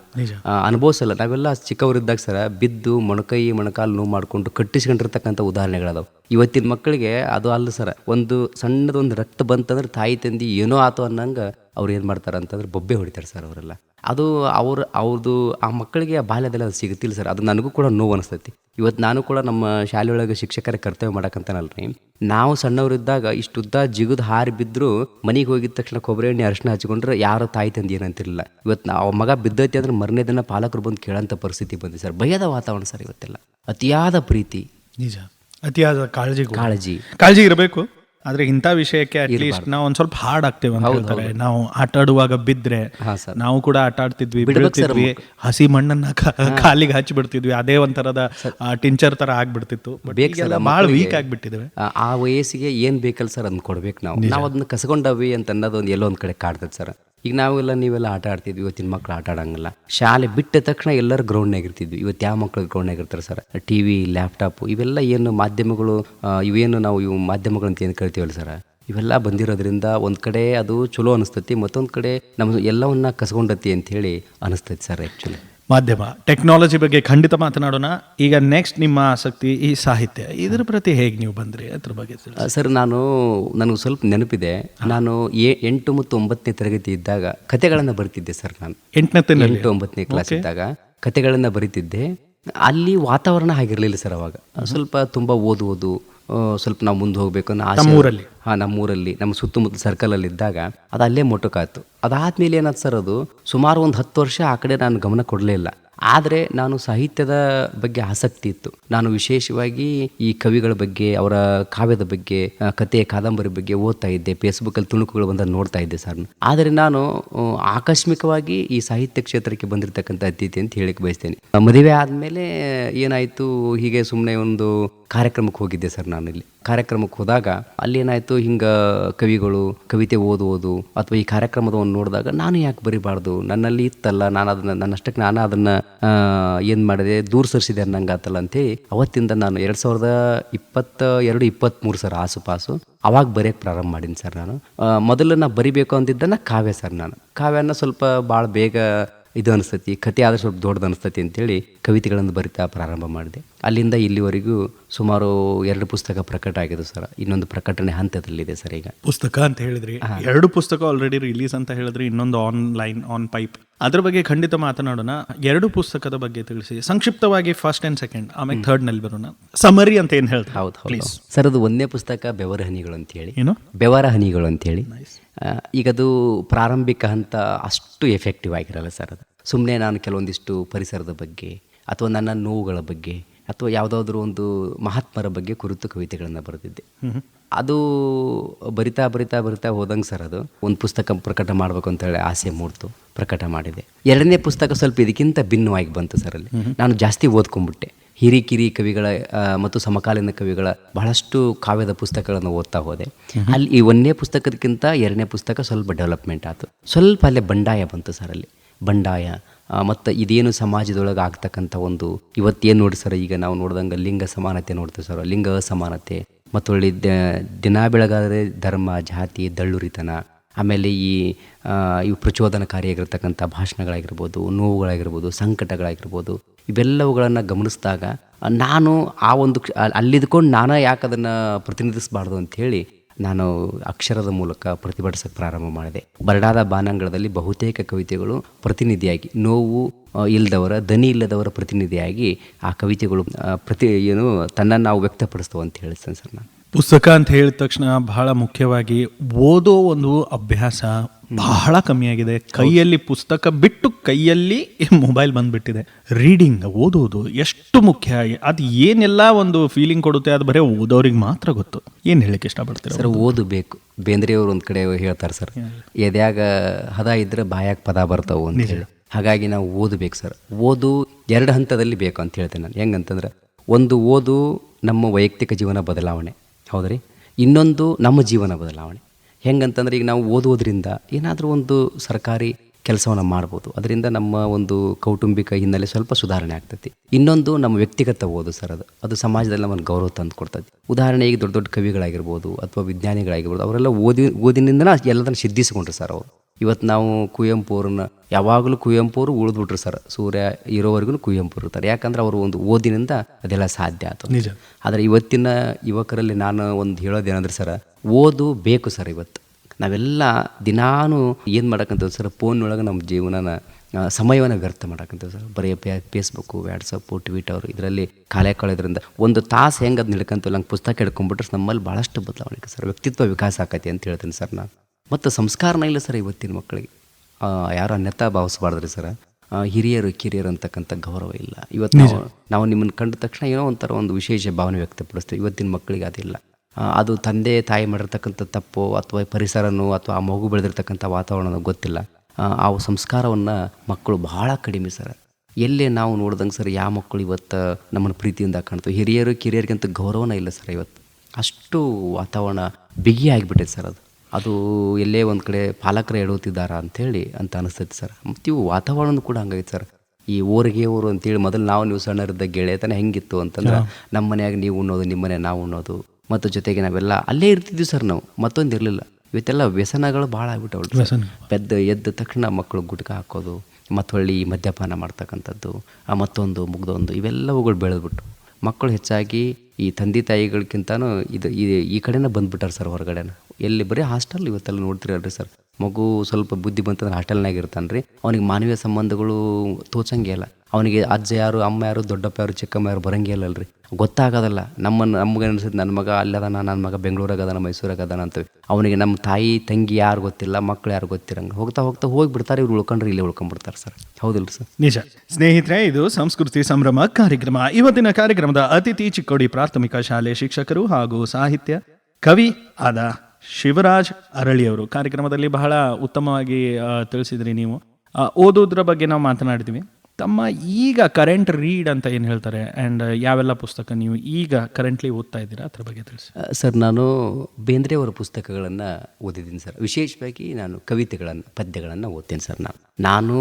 ಅನುಭವಿಸಲ್ಲ ನಾವೆಲ್ಲ ಚಿಕ್ಕವರಿದ್ದಾಗ ಸರ ಬಿದ್ದು ಮೊಣಕೈ ಮೊಣಕಾಲು ನೋವು ಮಾಡಿಕೊಂಡು ಕಟ್ಟಿಸ್ಕೊಂಡಿರ್ತಕ್ಕಂಥ ಉದಾಹರಣೆಗಳದಾವೆ. ಇವತ್ತಿನ ಮಕ್ಕಳಿಗೆ ಅದು ಅಲ್ಲ ಸರ ಒಂದು ಸಣ್ಣದೊಂದು ರಕ್ತ ಬಂತಂದ್ರೆ ತಾಯಿ ತಂದಿ ಏನೋ ಆತು ಅನ್ನಂಗೆ ಅವ್ರು ಏನು ಮಾಡ್ತಾರೆ ಅಂತಂದ್ರೆ ಬೊಬ್ಬೆ ಹೊಡಿತಾರೆ ಸರ್ ಅವರೆಲ್ಲ. ಅದು ಅವ್ರ ಅವ್ರದ್ದು ಆ ಮಕ್ಕಳಿಗೆ ಆ ಬಾಲ್ಯದಲ್ಲಿ ಅದು ಸಿಗುತ್ತಿಲ್ಲ ಸರ್. ಅದು ನನಗೂ ಕೂಡ ನೋವು ಅನಿಸ್ತೈತಿ. ಇವತ್ತು ನಾನು ಕೂಡ ನಮ್ಮ ಶಾಲೆಯೊಳಗೆ ಶಿಕ್ಷಕರ ಕರ್ತವ್ಯ ಮಾಡಕ್ಕಂತಾನಲ್ರಿ. ನಾವು ಸಣ್ಣವರಿದ್ದಾಗ ಇಷ್ಟುದ್ದ ಜಿಗುದ ಹಾರಿ ಬಿದ್ದರೂ ಮನೆಗೆ ಹೋಗಿದ ತಕ್ಷಣ ಕೊಬ್ಬರಿ ಎಣ್ಣೆ ಅರಿಶಿನ ಹಚ್ಕೊಂಡ್ರೆ ಯಾರು ತಾಯಿ ತಂದೆ ಏನಂತಿರಲಿಲ್ಲ. ಇವತ್ತು ನಾವು ಮಗ ಬಿದ್ದೈತಿ ಅಂದ್ರೆ ಮರನೇ ದಿನ ಪಾಲಕರು ಬಂದು ಕೇಳೋಂಥ ಪರಿಸ್ಥಿತಿ ಬಂದಿದೆ ಸರ್. ಭಯದ ವಾತಾವರಣ ಸರ್ ಇವತ್ತೆಲ್ಲ. ಅತಿಯಾದ ಪ್ರೀತಿ. ನಿಜ. ಅತಿಯಾದ ಕಾಳಜಿ ಕಾಳಜಿ. ಕಾಳಜಿ ಇರಬೇಕು. ಆದ್ರೆ ಇಂಥ ವಿಷಯಕ್ಕೆ ಅಟ್ಲೀಸ್ಟ್ ನಾವು ಒಂದ್ ಸ್ವಲ್ಪ ಹಾರ್ಡ್ ಆಗ್ತೇವೆ ಅಂತ ಹೇಳ್ತಾರೆ. ನಾವು ಆಟ ಆಡುವಾಗ ಬಿದ್ರೆ ನಾವು ಕೂಡ ಆಟ ಆಡ್ತಿದ್ವಿ ಬಿಡ್ತಿದ್ವಿ ಹಸಿ ಮಣ್ಣನ್ನ ಕಾಲಿಗೆ ಹಚ್ಚಿ ಬಿಡ್ತಿದ್ವಿ ಅದೇ ಒಂಥರದ ಟಿಂಚರ್ ತರ ಆಗ್ಬಿಡ್ತಿತ್ತು. ಬಹಳ. ವೀಕ್ ಆಗ್ಬಿಟ್ಟಿದ್ದೇವೆ ಆ- ವಯಸ್ಸಿಗೆ ಏನ್ ಬೇಕಲ್ಲ ಸರ್ ಅದನ್ನ ಕೊಡ್ಬೇಕು ನಾವು. ನಾವು ಅದನ್ನ ಕಸಗೊಂಡವಿ ಅಂತ ಅನ್ನೋದು ಒಂದು ಎಲ್ಲೋ ಒಂದ್ ಕಡೆ ಕಾಡ್ತದೆ ಸರ್. ಈಗ ನಾವೆಲ್ಲ ನೀವೆಲ್ಲ ಆಟ ಆಡ್ತಿದ್ವಿ, ಇವತ್ತಿನ ಮಕ್ಳು ಆಟ ಆಡಂಗಿಲ್ಲ. ಶಾಲೆ ಬಿಟ್ಟ ತಕ್ಷಣ ಎಲ್ಲರೂ ಗ್ರೌಂಡ್ನಾಗ ಇರ್ತಿದ್ವಿ. ಇವತ್ತು ಯಾವ ಮಕ್ಳು ಗ್ರೌಂಡ್ನಾಗ ಇರ್ತಾರೆ ಸರ್? ಟಿ ವಿ ಲ್ಯಾಪ್ಟಾಪ್ ಇವೆಲ್ಲ ಏನು ಮಾಧ್ಯಮಗಳು ಇವೇನು ನಾವು ಇವು ಮಾಧ್ಯಮಗಳು ಅಂತ ಏನು ಕರಿತೀವಲ್ಲ ಸರ್? ಇವೆಲ್ಲ ಬಂದಿರೋದ್ರಿಂದ ಒಂದು ಕಡೆ ಅದು ಚಲೋ ಅನಿಸ್ತತಿ, ಮತ್ತೊಂದು ಕಡೆ ನಮ್ಮ ಎಲ್ಲವನ್ನ ಕಸ್ಕೊಂಡತಿ ಅಂತ ಹೇಳಿ ಅನಿಸ್ತೈತಿ ಸರ್ ಆ್ಯಕ್ಚುಲಿ ಮಾಧ್ಯಮ. ಟೆಕ್ನಾಲಜಿ ಬಗ್ಗೆ ಖಂಡಿತ ಮಾತನಾಡೋಣ. ಈಗ ನೆಕ್ಸ್ಟ್ ನಿಮ್ಮ ಆಸಕ್ತಿ ಈ ಸಾಹಿತ್ಯ. ಇದ್ರ ಪ್ರತಿ ಹೇಗೆ ನೀವು ಬಂದ್ರಿ? ಅದ್ರ ಬಗ್ಗೆ ಸರ್ ನಾನು ನನಗೆ ಸ್ವಲ್ಪ ನೆನಪಿದೆ. ನಾನು ಎ ಎಂಟು ಮತ್ತು ಒಂಬತ್ತನೇ ತರಗತಿ ಇದ್ದಾಗ ಕತೆಗಳನ್ನು ಬರಿತಿದ್ದೆ ಸರ್ ನಾನು. ಎಂಟನೇ ಎಂಟು ಒಂಬತ್ತನೇ ಕ್ಲಾಸ್ ಇದ್ದಾಗ ಕತೆಗಳನ್ನು ಬರಿತಿದ್ದೆ. ಅಲ್ಲಿ ವಾತಾವರಣ ಆಗಿರಲಿಲ್ಲ ಸರ್ ಅವಾಗ. ಸ್ವಲ್ಪ ತುಂಬ ಓದುವುದು ಸ್ವಲ್ಪ ನಾವು ಮುಂದೆ ಹೋಗಬೇಕು ಅನ್ನೋ ಆಸೆ ನಮ್ಮೂರಲ್ಲಿ? ಹಾಂ ನಮ್ಮೂರಲ್ಲಿ ನಮ್ಮ ಸುತ್ತಮುತ್ತ ಸರ್ಕಲಲ್ಲಿ ಇದ್ದಾಗ ಅದು ಅಲ್ಲೇ ಮೊಟಕಾಯ್ತು. ಅದಾದ್ಮೇಲೆ ಏನಾಯ್ತು ಸರ್ ಅದು? ಸುಮಾರು ಒಂದು ಹತ್ತು ವರ್ಷ ಆ ಕಡೆ ನಾನು ಗಮನ ಕೊಡಲೇ ಇಲ್ಲ. ಆದರೆ ನಾನು ಸಾಹಿತ್ಯದ ಬಗ್ಗೆ ಆಸಕ್ತಿ ಇತ್ತು. ನಾನು ವಿಶೇಷವಾಗಿ ಈ ಕವಿಗಳ ಬಗ್ಗೆ ಅವರ ಕಾವ್ಯದ ಬಗ್ಗೆ ಕಥೆಯ ಕತೆ ಕಾದಂಬರಿ ಬಗ್ಗೆ ಓದ್ತಾ ಇದ್ದೆ. ಫೇಸ್ಬುಕ್ಕಲ್ಲಿ ತುಣುಕುಗಳು ಬಂದ ನೋಡ್ತಾ ಇದ್ದೆ ಸರ್. ಆದರೆ ನಾನು ಆಕಸ್ಮಿಕವಾಗಿ ಈ ಸಾಹಿತ್ಯ ಕ್ಷೇತ್ರಕ್ಕೆ ಬಂದಿರತಕ್ಕಂಥ ಅತಿಥಿ ಅಂತ ಹೇಳಕ್ಕೆ ಬಯಸ್ತೇನೆ. ಮದುವೆ ಆದಮೇಲೆ ಏನಾಯಿತು? ಹೀಗೆ ಸುಮ್ಮನೆ ಒಂದು ಕಾರ್ಯಕ್ರಮಕ್ಕೆ ಹೋಗಿದ್ದೆ ಸರ್ ನಾನು ಇಲ್ಲಿ ಕಾರ್ಯಕ್ರಮಕ್ಕೆ ಹೋದಾಗ ಅಲ್ಲಿ ಏನಾಯಿತು, ಹಿಂಗೆ ಕವಿಗಳು, ಕವಿತೆ ಓದುವುದು ಅಥವಾ ಈ ಕಾರ್ಯಕ್ರಮದ ಒಂದು ನೋಡಿದಾಗ ನಾನು ಯಾಕೆ ಬರಿಬಾರ್ದು? ನನ್ನಲ್ಲಿ ಇತ್ತಲ್ಲ, ನಾನು ಅದನ್ನು ನನ್ನಷ್ಟಕ್ಕೆ ನಾನು ಅದನ್ನು ಏನು ಮಾಡಿದೆ, ದೂರ ಸರಿಸಿದೆ ಅನ್ನಂಗೆ ಆತಲ್ಲ ಅಂತೇಳಿ ಅವತ್ತಿಂದ ನಾನು ಎರಡು ಸಾವಿರದ ಇಪ್ಪತ್ತ, ಎರಡು ಇಪ್ಪತ್ತ್ಮೂರು ಸರ್ ಆಸುಪಾಸು ಅವಾಗ ಬರೆಯೋಕ್ಕೆ ಪ್ರಾರಂಭ ಮಾಡೀನಿ ಸರ್ ನಾನು. ಮೊದಲು ನಾನು ಬರಿಬೇಕು ಅಂದಿದ್ದನ್ನ ಕಾವ್ಯ ಸರ್ ನಾನು. ಕಾವ್ಯನ ಸ್ವಲ್ಪ ಭಾಳ ಬೇಗ ಇದು ಅನಿಸ್ತತಿ ಕತೆ ಆದರೆ ಸ್ವಲ್ಪ ದೊಡ್ಡದು ಅನಿಸ್ತತಿ ಅಂತೇಳಿ ಕವಿತೆಗಳನ್ನು ಬರಿತಾ ಪ್ರಾರಂಭ ಮಾಡಿದೆ. ಅಲ್ಲಿಂದ ಇಲ್ಲಿವರೆಗೂ ಸುಮಾರು ಎರಡು ಪುಸ್ತಕ ಪ್ರಕಟ ಆಗಿದೆ ಸರ್. ಇನ್ನೊಂದು ಪ್ರಕಟಣೆ ಹಂತದಲ್ಲಿದೆ ಸರ್ ಈಗ. ಪುಸ್ತಕ ಅಂತ ಹೇಳಿದ್ರಿ. ಎರಡು ಪುಸ್ತಕ ಆಲ್ರೆಡಿ ರಿಲೀಸ್ ಅಂತ ಹೇಳಿದ್ರೆ ಇನ್ನೊಂದು ಆನ್ಲೈನ್ ಆನ್ ಪೈಪ್ ಅದ್ರ ಬಗ್ಗೆ ಖಂಡಿತ ಮಾತನಾಡೋಣ. ಎರಡು ಪುಸ್ತಕದ ಬಗ್ಗೆ ತಿಳಿಸಿ. ಸಂಕ್ಷಿಪ್ತವಾಗಿ ಫಸ್ಟ್ ಅಂಡ್ ಸೆಕೆಂಡ್ ಆಮೇಲೆ ಥರ್ಡ್ನಲ್ಲಿ ಬರೋಣ. ಸಮರಿ ಅಂತ ಏನ್ ಹೇಳ್ತಾರೆ? ಹೌದು ಹೌದು. ಸರ್ ಅದು ಒಂದೇ ಪುಸ್ತಕ ಬೆವರ ಹನಿಗಳು ಅಂತೇಳಿ. ಏನು? ಬೆವರ ಹನಿಗಳು ಅಂತೇಳಿ. ಈಗ ಅದು ಪ್ರಾರಂಭಿಕ ಹಂತ ಅಷ್ಟು ಎಫೆಕ್ಟಿವ್ ಆಗಿರಲ್ಲ ಸರ್ ಅದು. ಸುಮ್ಮನೆ ನಾನು ಕೆಲವೊಂದಿಷ್ಟು ಪರಿಸರದ ಬಗ್ಗೆ ಅಥವಾ ನನ್ನ ನೋವುಗಳ ಬಗ್ಗೆ ಅಥವಾ ಯಾವುದಾದ್ರೂ ಒಂದು ಮಹಾತ್ಮರ ಬಗ್ಗೆ ಕುರಿತು ಕವಿತೆಗಳನ್ನು ಬರೆದಿದ್ದೆ. ಅದು ಬರಿತಾ ಬರಿತಾ ಬರಿತಾ ಹೋದಂಗೆ ಸರ್ ಅದು. ಒಂದು ಪುಸ್ತಕ ಪ್ರಕಟ ಮಾಡಬೇಕು ಅಂತೇಳಿ ಆಸೆ ಮೂಡ್ತು ಪ್ರಕಟ ಮಾಡಿದೆ. ಎರಡನೇ ಪುಸ್ತಕ ಸ್ವಲ್ಪ ಇದಕ್ಕಿಂತ ಭಿನ್ನವಾಗಿ ಬಂತು ಸರ್ ಅಲ್ಲಿ. ನಾನು ಜಾಸ್ತಿ ಓದ್ಕೊಂಡ್ಬಿಟ್ಟೆ. ಹಿರಿಕಿರಿ ಕವಿಗಳ ಮತ್ತು ಸಮಕಾಲೀನ ಕವಿಗಳ ಬಹಳಷ್ಟು ಕಾವ್ಯದ ಪುಸ್ತಕಗಳನ್ನು ಓದ್ತಾ ಹೋದೆ. ಅಲ್ಲಿ ಈ ಒಂದನೇ ಪುಸ್ತಕದಕ್ಕಿಂತ ಎರಡನೇ ಪುಸ್ತಕ ಸ್ವಲ್ಪ ಡೆವಲಪ್ಮೆಂಟ್ ಆಯಿತು ಸ್ವಲ್ಪ ಅಲ್ಲೇ ಬಂಡಾಯ ಬಂತು ಸರ್ ಅಲ್ಲಿ. ಬಂಡಾಯ ಮತ್ತು ಇದೇನು ಸಮಾಜದೊಳಗೆ ಆಗ್ತಕ್ಕಂಥ ಒಂದು ಇವತ್ತೇನು ನೋಡಿ ಸರ್ ಈಗ ನಾವು ನೋಡ್ದಂಗೆ ಲಿಂಗ ಸಮಾನತೆ ನೋಡ್ತೇವೆ ಸರ್ ಲಿಂಗ ಅಸಮಾನತೆ ಮತ್ತು ಒಳ್ಳೆ ದಿನ ಬೆಳಗಾದರೆ ಧರ್ಮ ಜಾತಿ ದಳ್ಳುರಿತನ ಆಮೇಲೆ ಈ ಇವು ಪ್ರಚೋದನಕಾರಿಯಾಗಿರ್ತಕ್ಕಂಥ ಭಾಷಣಗಳಾಗಿರ್ಬೋದು ನೋವುಗಳಾಗಿರ್ಬೋದು ಸಂಕಟಗಳಾಗಿರ್ಬೋದು ಇವೆಲ್ಲವುಗಳನ್ನು ಗಮನಿಸಿದಾಗ, ನಾನು ಆ ಒಂದು ಅಲ್ಲಿದ್ಕೊಂಡು ನಾನು ಯಾಕೆ ಅದನ್ನು ಪ್ರತಿನಿಧಿಸಬಾರ್ದು ಅಂಥೇಳಿ ನಾನು ಅಕ್ಷರದ ಮೂಲಕ ಪ್ರತಿಭಟಿಸಕ್ಕೆ ಪ್ರಾರಂಭ ಮಾಡಿದೆ. ಬರಡಾದ ಬಾನಂಗಳದಲ್ಲಿ ಬಹುತೇಕ ಕವಿತೆಗಳು ಪ್ರತಿನಿಧಿಯಾಗಿ, ನೋವು ಇಲ್ಲದವರ ದನಿ ಇಲ್ಲದವರ ಪ್ರತಿನಿಧಿಯಾಗಿ ಆ ಕವಿತೆಗಳು ಪ್ರತಿ, ಏನು, ತನ್ನನ್ನು ನಾವು ವ್ಯಕ್ತಪಡಿಸ್ತವೆ ಅಂತ ಹೇಳ್ತೇನೆ ಸರ್ ನಾನು. ಪುಸ್ತಕ ಅಂತ ಹೇಳಿದ ತಕ್ಷಣ ಬಹಳ ಮುಖ್ಯವಾಗಿ ಓದೋ ಒಂದು ಅಭ್ಯಾಸ ಬಹಳ ಕಮ್ಮಿಯಾಗಿದೆ. ಕೈಯಲ್ಲಿ ಪುಸ್ತಕ ಬಿಟ್ಟು ಕೈಯಲ್ಲಿ ಮೊಬೈಲ್ ಬಂದ್ಬಿಟ್ಟಿದೆ. ರೀಡಿಂಗ್ ಓದೋದು ಎಷ್ಟು ಮುಖ್ಯ? ಅದು ಏನೆಲ್ಲ ಒಂದು ಫೀಲಿಂಗ್ ಕೊಡುತ್ತೆ ಅದು ಬರೀ ಓದೋರಿಗೆ ಮಾತ್ರ ಗೊತ್ತು. ಏನು ಹೇಳಕ್ಕೆ ಇಷ್ಟಪಡ್ತೀರಾ? ಸರ್ ಓದಬೇಕು ಬೇಂದ್ರೆ ಬೇಂದ್ರೆಯವರು ಒಂದು ಕಡೆ ಹೇಳ್ತಾರೆ ಸರ್ ಎದ್ಯಾಗ ಹದ ಇದ್ರೆ ಬಾಯಾಗ ಪದ ಬರ್ತಾವು ಅಂತ ಹೇಳಿ. ಹಾಗಾಗಿ ನಾವು ಓದಬೇಕು ಸರ್. ಓದು ಎರಡು ಹಂತದಲ್ಲಿ ಬೇಕು ಅಂತ ಹೇಳ್ತೇನೆ ನಾನು. ಹೆಂಗಂತಂದ್ರೆ ಒಂದು ಓದು ನಮ್ಮ ವೈಯಕ್ತಿಕ ಜೀವನ ಬದಲಾವಣೆ. ಹೌದ್ರಿ? ಇನ್ನೊಂದು ನಮ್ಮ ಜೀವನ ಬದಲಾವಣೆ. ಹೆಂಗಂತಂದ್ರೆ ಈಗ ನಾವು ಓದೋದ್ರಿಂದ ಏನಾದರೂ ಒಂದು ಸರ್ಕಾರಿ ಕೆಲಸವನ್ನು ಮಾಡ್ಬೋದು. ಅದರಿಂದ ನಮ್ಮ ಒಂದು ಕೌಟುಂಬಿಕ ಹಿನ್ನೆಲೆ ಸ್ವಲ್ಪ ಸುಧಾರಣೆ ಆಗ್ತೈತಿ. ಇನ್ನೊಂದು ನಮ್ಮ ವ್ಯಕ್ತಿಗತ ಓದು ಸರ್ ಅದು. ಅದು ಸಮಾಜದಲ್ಲಿ ನಮ್ಮನ್ನು ಗೌರವ ತಂದು ಕೊಡ್ತೈತಿ. ಉದಾಹರಣೆಗೆ ದೊಡ್ಡ ದೊಡ್ಡ ಕವಿಗಳಾಗಿರ್ಬೋದು ಅಥವಾ ವಿಜ್ಞಾನಿಗಳಾಗಿರ್ಬೋದು, ಅವರೆಲ್ಲ ಓದಿ, ಓದಿನಿಂದನ ಎಲ್ಲದನ್ನು ಸಿದ್ಧಿಸಿಕೊಂಡ್ರು ಸರ್ ಅವರು. ಇವತ್ತು ನಾವು ಕುವೆಂಪು ಅವ್ರನ್ನ ಯಾವಾಗಲೂ ಕುವೆಂಪು ಅವರು ಉಳಿದ್ಬಿಟ್ರು ಸರ್. ಸೂರ್ಯ ಇರೋವರೆಗೂ ಕುವೆಂಪು ಇರ್ತಾರೆ ಯಾಕಂದ್ರೆ ಅವರು ಒಂದು ಓದಿನಿಂದ ಅದೆಲ್ಲ ಸಾಧ್ಯ ಆಯ್ತು ನಿಜ. ಆದರೆ ಇವತ್ತಿನ ಯುವಕರಲ್ಲಿ ನಾನು ಒಂದು ಹೇಳೋದೇನಂದ್ರೆ ಸರ್ ಓದು ಬೇಕು ಸರ್ ಇವತ್ತು. ನಾವೆಲ್ಲ ದಿನಾನು ಏನು ಮಾಡೋಕ್ಕಂಥದ್ದು ಸರ್ ಫೋನ್ ಒಳಗೆ ನಮ್ಮ ಜೀವನನ ಸಮಯವನ್ನು ವ್ಯರ್ಥ ಮಾಡೋಕ್ಕಂಥದ್ದು ಸರ್. ಬರೀ ಪೇ ಫೇಸ್ಬುಕ್ಕು ವ್ಯಾಟ್ಸಪ್ಪು ಟ್ವಿಟರ್ ಇದರಲ್ಲಿ ಕಾಲೇ ಕಳೆದ್ರಿಂದ ಒಂದು ತಾಸು ಹೆಂಗೆ ಅದು ನಡ್ಕಂತೀವಿ ನಂಗೆ ಪುಸ್ತಕ ಹಿಡ್ಕೊಂಡ್ಬಿಟ್ರೆ ನಮ್ಮಲ್ಲಿ ಭಾಳಷ್ಟು ಬದಲಾವಣೆ ಸರ್. ವ್ಯಕ್ತಿತ್ವ ವಿಕಾಸ ಆಕತಿ ಅಂತ ಹೇಳ್ತೀನಿ ಸರ್ ನಾನು. ಮತ್ತು ಸಂಸ್ಕಾರನ ಇಲ್ಲ ಸರ್ ಇವತ್ತಿನ ಮಕ್ಕಳಿಗೆ. ಯಾರು ಅನ್ಯತಾ ಭಾವಿಸಬಾರ್ದ್ರಿ ಸರ್. ಹಿರಿಯರು ಕಿರಿಯರು ಅಂತಕ್ಕಂಥ ಗೌರವ ಇಲ್ಲ. ಇವತ್ತು ನಾವು ನಾವು ನಿಮ್ಮನ್ನು ಕಂಡ ತಕ್ಷಣ ಏನೋ ಒಂಥರ ಒಂದು ವಿಶೇಷ ಭಾವನೆ ವ್ಯಕ್ತಪಡಿಸ್ತೀವಿ. ಇವತ್ತಿನ ಮಕ್ಕಳಿಗೆ ಅದಿಲ್ಲ. ಅದು ತಂದೆ ತಾಯಿ ಮಾಡಿರ್ತಕ್ಕಂಥ ತಪ್ಪು ಅಥವಾ ಪರಿಸರನೋ ಅಥವಾ ಆ ಮಗು ಬೆಳೆದಿರ್ತಕ್ಕಂಥ ವಾತಾವರಣ ಗೊತ್ತಿಲ್ಲ. ಆ, ಆ ಸಂಸ್ಕಾರವನ್ನು ಮಕ್ಕಳು ಬಹಳ ಕಡಿಮೆ ಸರ್. ಎಲ್ಲೇ ನಾವು ನೋಡ್ದಂಗೆ ಸರ್ ಯಾವ ಮಕ್ಕಳು ಇವತ್ತು ನಮ್ಮನ್ನು ಪ್ರೀತಿಯಿಂದ ಕಾಣ್ತವೆ. ಹಿರಿಯರು ಕಿರಿಯರಿಗಿಂತ ಗೌರವನ ಇಲ್ಲ ಸರ್ ಇವತ್ತು. ಅಷ್ಟು ವಾತಾವರಣ ಬಿಗಿ ಆಗಿಬಿಟ್ಟೈತೆ ಸರ್ ಅದು. ಅದು ಎಲ್ಲೇ ಒಂದು ಕಡೆ ಪಾಲಕರು ಎಡುತ್ತಿದ್ದಾರಾ ಅಂಥೇಳಿ ಅಂತ ಅನಿಸ್ತೈತೆ ಸರ್. ಮತ್ತು ಇವು ವಾತಾವರಣ ಕೂಡ ಹಂಗೈತೆ ಸರ್. ಈ ಊರಿಗೆ ಊರು ಅಂತೇಳಿ ಮೊದಲು ನಾವು ನೀವು ಸಣ್ಣರಿದ್ದ ಗೆಳೆತನ ಹೆಂಗಿತ್ತು ಅಂತಂದ್ರೆ ನಮ್ಮ ಮನೆಯಾಗ ನೀವು ಉಣ್ಣೋದು ನಿಮ್ಮ ಮನೆ ನಾವು ಉಣ್ಣೋದು ಮತ್ತು ಜೊತೆಗೆ ನಾವೆಲ್ಲ ಅಲ್ಲೇ ಇರ್ತಿದ್ವಿ ಸರ್ ನಾವು ಮತ್ತೊಂದು ಇರಲಿಲ್ಲ. ಇವತ್ತೆಲ್ಲ ವ್ಯಸನಗಳು ಭಾಳ ಆಗ್ಬಿಟ್ಟವು. ಬೆದ್ದು ಪೆದ್ದ ಎದ್ದ ತಕ್ಷಣ ಮಕ್ಕಳು ಗುಟ್ಕ ಹಾಕೋದು ಮತ್ತು ಹೊಳ್ಳಿ ಮದ್ಯಪಾನ ಮಾಡ್ತಕ್ಕಂಥದ್ದು ಆ ಮತ್ತೊಂದು ಮುಗ್ದೊಂದು ಇವೆಲ್ಲವುಗಳು ಬೆಳೆದ್ಬಿಟ್ಟು ಮಕ್ಕಳು ಹೆಚ್ಚಾಗಿ ಈ ತಂದೆ ತಾಯಿಗಳಿಗಿಂತನೂ ಇದು ಈ ಈ ಕಡೆನೇ ಬಂದ್ಬಿಟ್ಟಾರೆ ಸರ್ ಹೊರಗಡೆನ. ಎಲ್ಲಿ ಬರೀ ಹಾಸ್ಟೆಲ್ ಇವತ್ತೆಲ್ಲ ನೋಡ್ತಿರಲ್ರಿ ಸರ್? ಮಗು ಸ್ವಲ್ಪ ಬುದ್ಧಿ ಬಂತಂದ್ರೆ ಹಾಸ್ಟೆಲ್ನಾಗ ಇರ್ತಾನೆ ರೀ ಅವ್ನಿಗೆ ಮಾನವೀಯ ಸಂಬಂಧಗಳು ತೋಚಂಗೆ ಇಲ್ಲ. ಅವನಿಗೆ ಅಜ್ಜ ಯಾರು, ಅಮ್ಮ ಯಾರು, ದೊಡ್ಡಪ್ಪ ಯಾರು, ಚಿಕ್ಕಮ್ಮ ಯಾರು ಬರಂಗೇ ಇಲ್ಲ ಅಲ್ರಿ. ಗೊತ್ತಾಗೋದಲ್ಲ. ನಮ್ಮನ್ನು ನಮ್ಗೆ ಅನ್ಸುತ್ತೆ ನನ್ನ ಮಗ ಅಲ್ಲದಾನ ನನ್ನ ಮಗ ಬೆಂಗಳೂರಾಗ ಅದಾನ ಮೈಸೂರಾಗ ಅದಾನ ಅಂತೇಳಿ. ಅವನಿಗೆ ನಮ್ಮ ತಾಯಿ, ತಂಗಿ ಯಾರು ಗೊತ್ತಿಲ್ಲ, ಮಕ್ಳು ಯಾರು ಗೊತ್ತಿರಂಗೆ. ಹೋಗ್ತಾ ಹೋಗ್ತಾ ಹೋಗಿಬಿಡ್ತಾರೆ ಇವ್ರು ಉಳ್ಕೊಂಡ್ರೆ ಇಲ್ಲೇ ಉಳ್ಕೊಂಡ್ಬಿಡ್ತಾರೆ ಸರ್. ಹೌದಿಲ್ಲ ಸರ್? ನಿಜ. ಸ್ನೇಹಿತರೆ, ಇದು ಸಂಸ್ಕೃತಿ ಸಂಭ್ರಮ ಕಾರ್ಯಕ್ರಮ. ಇವತ್ತಿನ ಕಾರ್ಯಕ್ರಮದ ಅತಿಥಿ ಚಿಕ್ಕೋಡಿ ಪ್ರಾಥಮಿಕ ಶಾಲೆ ಶಿಕ್ಷಕರು ಹಾಗೂ ಸಾಹಿತ್ಯ ಕವಿ ಆದ ಶಿವರಾಜ್ ಅರಳಿಯವರು. ಕಾರ್ಯಕ್ರಮದಲ್ಲಿ ಬಹಳ ಉತ್ತಮವಾಗಿ ತಿಳಿಸಿದ್ರಿ ನೀವು. ಓದೋದ್ರ ಬಗ್ಗೆ ನಾವು ಮಾತನಾಡಿದ್ವಿ. ತಮ್ಮ ಈಗ ಕರೆಂಟ್ ರೀಡ್ ಅಂತ ಏನು ಹೇಳ್ತಾರೆ? ಆ್ಯಂಡ್ ಯಾವೆಲ್ಲ ಪುಸ್ತಕ ನೀವು ಈಗ ಕರೆಂಟ್ಲಿ ಓದ್ತಾ ಇದ್ದೀರಾ? ಅದ್ರ ಬಗ್ಗೆ ತಿಳಿಸಿ. ಸರ್ ನಾನು ಬೇಂದ್ರೆಯವರ ಪುಸ್ತಕಗಳನ್ನು ಓದಿದ್ದೀನಿ ಸರ್. ವಿಶೇಷವಾಗಿ ನಾನು ಕವಿತೆಗಳನ್ನು ಪದ್ಯಗಳನ್ನು ಓದ್ತೇನೆ ಸರ್ ನಾನು. ನಾನು